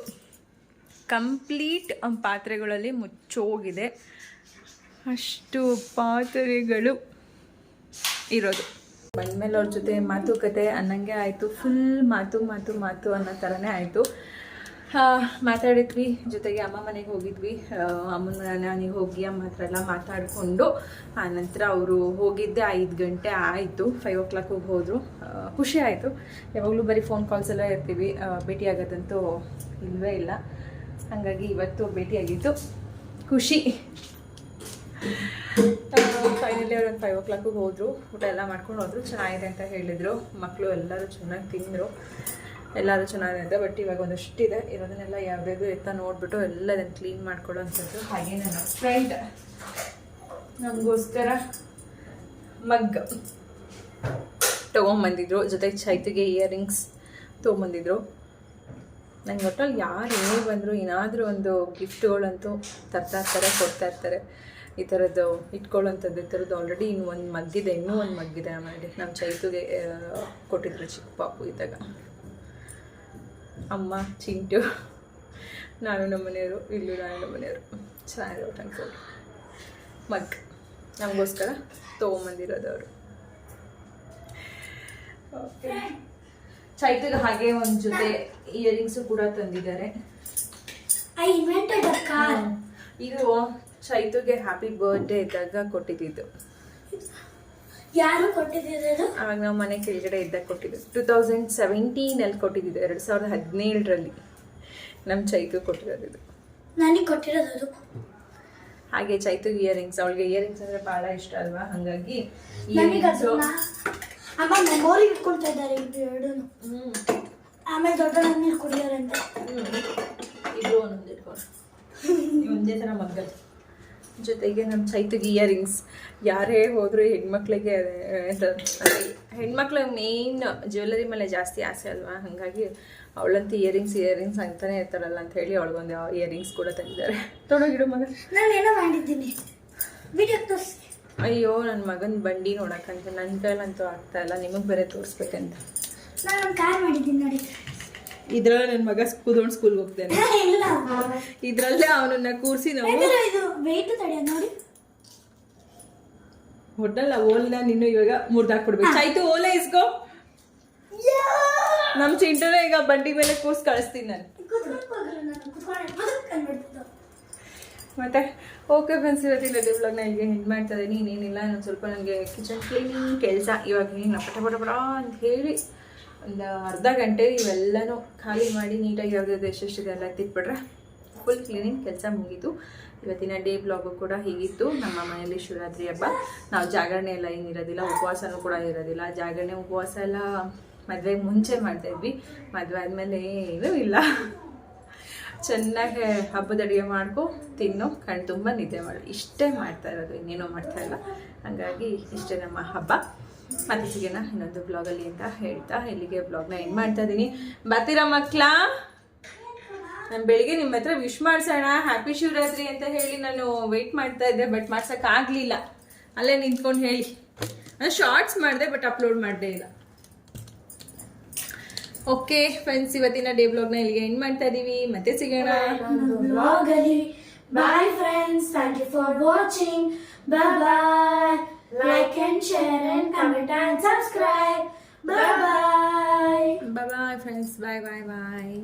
ಕಂಪ್ಲೀಟ್ ಪಾತ್ರೆಗಳಲ್ಲಿ ಮುಚ್ಚೋಗಿದೆ. ಅಷ್ಟು ಪಾತ್ರೆಗಳು ಇರೋದು. ಬಂದಮೇಲೆ ಅವ್ರ ಜೊತೆ ಮಾತುಕತೆ ಅನ್ನಂಗೆ ಆಯಿತು. ಫುಲ್ ಮಾತು ಮಾತು ಮಾತು ಅನ್ನೋ ಥರನೇ ಆಯಿತು. ಮಾತಾಡಿದ್ವಿ. ಜೊತೆಗೆ ಅಮ್ಮ ಮನೆಗೆ ಹೋಗಿದ್ವಿ. ಅಮ್ಮನ ಮನೆಗೆ ಹೋಗಿ ಅಮ್ಮ ಹತ್ರ ಎಲ್ಲ ಮಾತಾಡಿಕೊಂಡು ಆನಂತರ ಅವರು ಹೋಗಿದ್ದೆ ಐದು ಗಂಟೆ ಆಯಿತು. ಫೈವ್ ಓ ಕ್ಲಾಕಿಗೆ ಹೋದರು. ಖುಷಿ ಆಯಿತು. ಯಾವಾಗಲೂ ಬರೀ ಫೋನ್ ಕಾಲ್ಸ್ ಎಲ್ಲ ಇರ್ತೀವಿ. ಭೇಟಿ ಆಗೋದಂತೂ ಇಲ್ಲವೇ ಇಲ್ಲ. ಹಾಗಾಗಿ ಇವತ್ತು ಭೇಟಿಯಾಗಿತ್ತು ಖುಷಿ. ಫೈನಲಿ ಅವ್ರು ಒಂದು ಫೈವ್ ಓ ಕ್ಲಾಕಿಗೆ ಹೋದರು. ಊಟ ಎಲ್ಲ ಮಾಡ್ಕೊಂಡು ಹೋದರು. ಚೆನ್ನಾಗಿದೆ ಅಂತ ಹೇಳಿದರು. ಮಕ್ಕಳು ಎಲ್ಲರೂ ಚೆನ್ನಾಗಿ ತಿಂದರು. ಎಲ್ಲರೂ ಚೆನ್ನಾಗಿದೆ ಅಂತ. ಬಟ್ ಇವಾಗ ಒಂದಷ್ಟಿದೆ ಇರೋದನ್ನೆಲ್ಲ ಯಾವ್ದು ಎತ್ತ ನೋಡಿಬಿಟ್ಟು ಎಲ್ಲದನ್ನು ಕ್ಲೀನ್ ಮಾಡ್ಕೊಳ್ಳೋ ಅಂಥದ್ದು ಹಾಗೆ ನನ್ನ ಫ್ರೆಂಡ್ ನನಗೋಸ್ಕರ ಮಗ್ ತೊಗೊಂಬಂದಿದ್ರು. ಜೊತೆಗೆ ಚೈತಿಗೆ ಇಯರಿಂಗ್ಸ್ ತೊಗೊಂಬಂದಿದ್ರು. ನಂಗೆ ಒಟ್ಟಲ್ಲಿ ಯಾರು ಏನೇ ಬಂದರೂ. ಏನಾದರೂ ಒಂದು ಗಿಫ್ಟ್ಗಳಂತೂ ತರ್ತಾ ಇರ್ತಾರೆ, ಕೊಡ್ತಾ ಇರ್ತಾರೆ. ಈ ಥರದ್ದು ಇಟ್ಕೊಳ್ಳೋಂಥದ್ದು ಈ ಥರದ್ದು ಆಲ್ರೆಡಿ ಇನ್ನು ಒಂದು ಮಗ್ಗಿದೆ ಇನ್ನೂ ಒಂದು ಮಗ್ಗಿದೆ ಆಮೇಲೆ. ನಮ್ಮ ಚೈತುಗೆ ಕೊಟ್ಟಿದ್ರು ಚಿಕ್ಕ ಪಾಪು ಇದ್ದಾಗ. ಅಮ್ಮ ಚಿಂಟು ನಾನು ನಮ್ಮ ಮನೆಯವರು ಇಲ್ಲೂ ನಾನು ನಮ್ಮ ಮನೆಯವರು. ಚೆನ್ನಾಗಿದೆ ಒಟ್ಟು ಅನ್ಕೊಂಡು. ಮಗ್. ನಮಗೋಸ್ಕರ ತೊಗೊಂಬಂದಿರೋದು ಅವರು ಓಕೆ. ಚೈತ್ರಿಗೆ ಹಾಗೆ ಒಂದು ಜೊತೆ ಇಯರಿಂಗ್ಸು ಕೂಡ ತಂದಿದ್ದಾರೆ. ಇದು ಚೈತುಗೆ ಹ್ಯಾಪಿ ಬರ್ಡೇ ಇದ್ದಾಗ ಕೊಟ್ಟಿದ್ದು ಯಾರು ಕೊಟ್ಟಿದ್ದು ಆವಾಗ ನಾವು ಮನೆ ಕೆಳಗಡೆ ಇದ್ದಾಗ ಕೊಟ್ಟಿದ್ದು. ಟೂ ತೌಸಂಡ್ ಸೆವೆಂಟೀನಲ್ಲಿ ಕೊಟ್ಟಿದ್ದು ಎರಡು ಸಾವಿರದ ಹದಿನೇಳರಲ್ಲಿ ನಮ್ಮ ಚೈತು ಕೊಟ್ಟಿರೋದು ಇದು. ನನಗೆ ಕೊಟ್ಟಿರೋದು ಹಾಗೆ ಚೈತು ಇಯರಿಂಗ್ಸ್ ಅವಳಿಗೆ ಇಯರಿಂಗ್ಸ್ ಅಂದರೆ ಭಾಳ ಇಷ್ಟ ಅಲ್ವಾ? ಹಾಗಾಗಿ ಅಮ್ಮ ಮೆಮೊರಿ ಇಟ್ಕೊಳ್ತಾ ಇದ್ದಾರೆ ಇದು ಎರಡೂ. ಆಮೇಲೆ ದೊಡ್ಡ ನೀರು ಕುಡಿಯೋರಂತೆ ಇದು ಒಂದೊಂದು ಇಟ್ಕೊಂಡು ಒಂದೇ ಥರ ಮಗ್ಗಲ್. ಜೊತೆಗೆ ನಮ್ಮ ಚೈತಿಗೆ ಇಯರಿಂಗ್ಸ್ ಯಾರೇ ಹೋದರೂ ಹೆಣ್ಮಕ್ಳಿಗೆ ಹೆಣ್ಮಕ್ಳಿಗೆ ಹೆಣ್ಮಕ್ಳು ಮೇಯ್ನ್ ಜ್ಯುವೆಲ್ಲರಿ ಮೇಲೆ ಜಾಸ್ತಿ ಆಸೆ ಅಲ್ವಾ? ಹಾಗಾಗಿ ಅವಳಂತೂ ಇಯರಿಂಗ್ಸ್ ಇಯರಿಂಗ್ಸ್ ಅಂತಾನೆ ಇರ್ತಾರಲ್ಲ ಅಂತ ಹೇಳಿ ಅವಳಿಗೊಂದು ಇಯರಿಂಗ್ಸ್ ಕೂಡ ತಂದಿದ್ದಾರೆ. ತೊಡಗಿಡು ಮಗ. ನಾನು ಏನೋ ಮಾಡಿದ್ದೀನಿ. ವಿಡಿಯೋ ತೋರಿಸಿ. ಅಯ್ಯೋ ನನ್ನ ಮಗನ ಬಂಡಿ ನೋಡಕ್ಕಂತ ನನ್ನ ಕೈಲಂತೂ ಆಗ್ತಾ ಇಲ್ಲ. ನಿಮಗೆ ಬೇರೆ ತೋರಿಸ್ಬೇಕಂತ. ನಾನು ಕಾರ್ ಮಾಡಿದ್ದೀನಿ ನೋಡಿ. ಇದ್ರಲ್ಲಿ ನನ್ನ ಮಗ ಕೂತ್ಕೊಂಡು ಸ್ಕೂಲ್ಗೆ ಹೋಗ್ತಾನೆ. ಇದ್ರಲ್ಲೇ ಅವನನ್ನ ಕೂರಿಸಿ ನಾವು ಹೊಟ್ಟಲ್ಲ ಓಲ್ನ ನೀನು ಇವಾಗ ಮುರ್ದಾಕ್ಬಿಡ್ಬೇಕು. ಆಯ್ತು ಓಲೆ ಇಸ್ಕೋ. ನಮ್ ಚಿಂಟನ ಈಗ ಬಂಡಿ ಮೇಲೆ ಕೂರ್ಸ್ ಕಳಿಸ್ತೀನಿ ನಾನು. ಮತ್ತೆ ಓಕೆ ಫ್ರೆಂಡ್ಸ್ ಇವತ್ತಿನ ರೆಡಿ ಬ್ಲಾಗ್ನ ಇಲ್ಲಿಗೆ ಹೆಂಡ್ ಮಾಡ್ತಾ ಇದ್ದೀನಿ ಇನ್ನೇನಿಲ್ಲ ನಾನು ಸ್ವಲ್ಪ ನನಗೆ ಕಿಚನ್ ಕ್ಲೀನಿಂಗ್ ಕೆಲಸ ಇವಾಗ ನೀನು ಪಟ ಪಟ ಪಟ ಅಂತ ಹೇಳಿ. ಒಂದು ಅರ್ಧ ಗಂಟೆ ಇವೆಲ್ಲನೂ ಖಾಲಿ ಮಾಡಿ ನೀಟಾಗಿ ಯಾವ್ದಾದ್ರು ಎಷ್ಟೆಷ್ಟಿದೆ ಎಲ್ಲ ತಿಟ್ಬಿಟ್ರೆ ಫುಲ್ ಕ್ಲೀನಿಂಗ್ ಕೆಲಸ ಮುಗೀತು. ಇವತ್ತಿನ ಡೇ ಬ್ಲಾಗು ಕೂಡ ಹೀಗಿತ್ತು. ನಮ್ಮ ಮನೆಯಲ್ಲಿ ಶಿವರಾತ್ರಿ ಹಬ್ಬ. ನಾವು ಜಾಗರಣೆ ಎಲ್ಲ ಏನಿರೋದಿಲ್ಲ ಉಪವಾಸನೂ ಕೂಡ ಇರೋದಿಲ್ಲ. ಜಾಗರಣೆ, ಉಪವಾಸ ಎಲ್ಲ ಮದುವೆಗೆ ಮುಂಚೆ ಮಾಡ್ತಾಯಿದ್ವಿ. ಮದುವೆ ಆದಮೇಲೆ ಏನೂ ಇಲ್ಲ. ಚೆನ್ನಾಗಿ ಹಬ್ಬದ ಅಡುಗೆ ಮಾಡ್ಕೊ, ತಿನ್ನು, ಕಣ್ ತುಂಬ ನಿದ್ದೆ ಮಾಡು. ಇಷ್ಟೇ ಮಾಡ್ತಾ ಇರೋದು, ಇನ್ನೇನೋ ಮಾಡ್ತಾ ಇಲ್ಲ. ಹಾಗಾಗಿ ಇಷ್ಟೇ ನಮ್ಮ ಹಬ್ಬ. ಮತ್ತೆ ಸಿಗೋಣ ಇನ್ನೊಂದು ಬ್ಲಾಗಲ್ಲಿ ಅಂತ ಹೇಳ್ತಾ ಇಲ್ಲಿಗೆ ಬ್ಲಾಗ್ನ ಎಂಡ್ ಮಾಡ್ತಾ ಇದ್ದೀನಿ ಬರ್ತೀರಾ ಮಕ್ಕಳ? ನಾನು ಬೆಳಿಗ್ಗೆ ನಿಮ್ಮ ಹತ್ರ ವಿಶ್ ಮಾಡಿಸೋಣ ಹ್ಯಾಪಿ ಶಿವರಾತ್ರಿ ಅಂತ ಹೇಳಿ ನಾನು ವೆಯ್ಟ್ ಮಾಡ್ತಾ ಇದ್ದೆ ಬಟ್ ಮಾಡ್ಸೋಕ್ಕಾಗಲಿಲ್ಲ ಅಲ್ಲೇ ನಿಂತ್ಕೊಂಡು ಹೇಳಿ. ನಾನು ಶಾರ್ಟ್ಸ್ ಮಾಡಿದೆ ಬಟ್ ಅಪ್ಲೋಡ್ ಮಾಡದೇ ಇಲ್ಲ. ಓಕೆ ಫ್ರೆಂಡ್ಸ್ ಇವತ್ತಿನ ಡೇ ಬ್ಲಾಗ್ನ ಇಲ್ಲಿಗೆ ಎಂಡ್ ಮಾಡ್ತಾ ಇದೀವಿ. ಮತ್ತೆ ಸಿಗೋಣ. Bye friends thank you for watching bye bye Like and share and comment and subscribe. Bye bye. Bye bye, friends. Bye bye bye.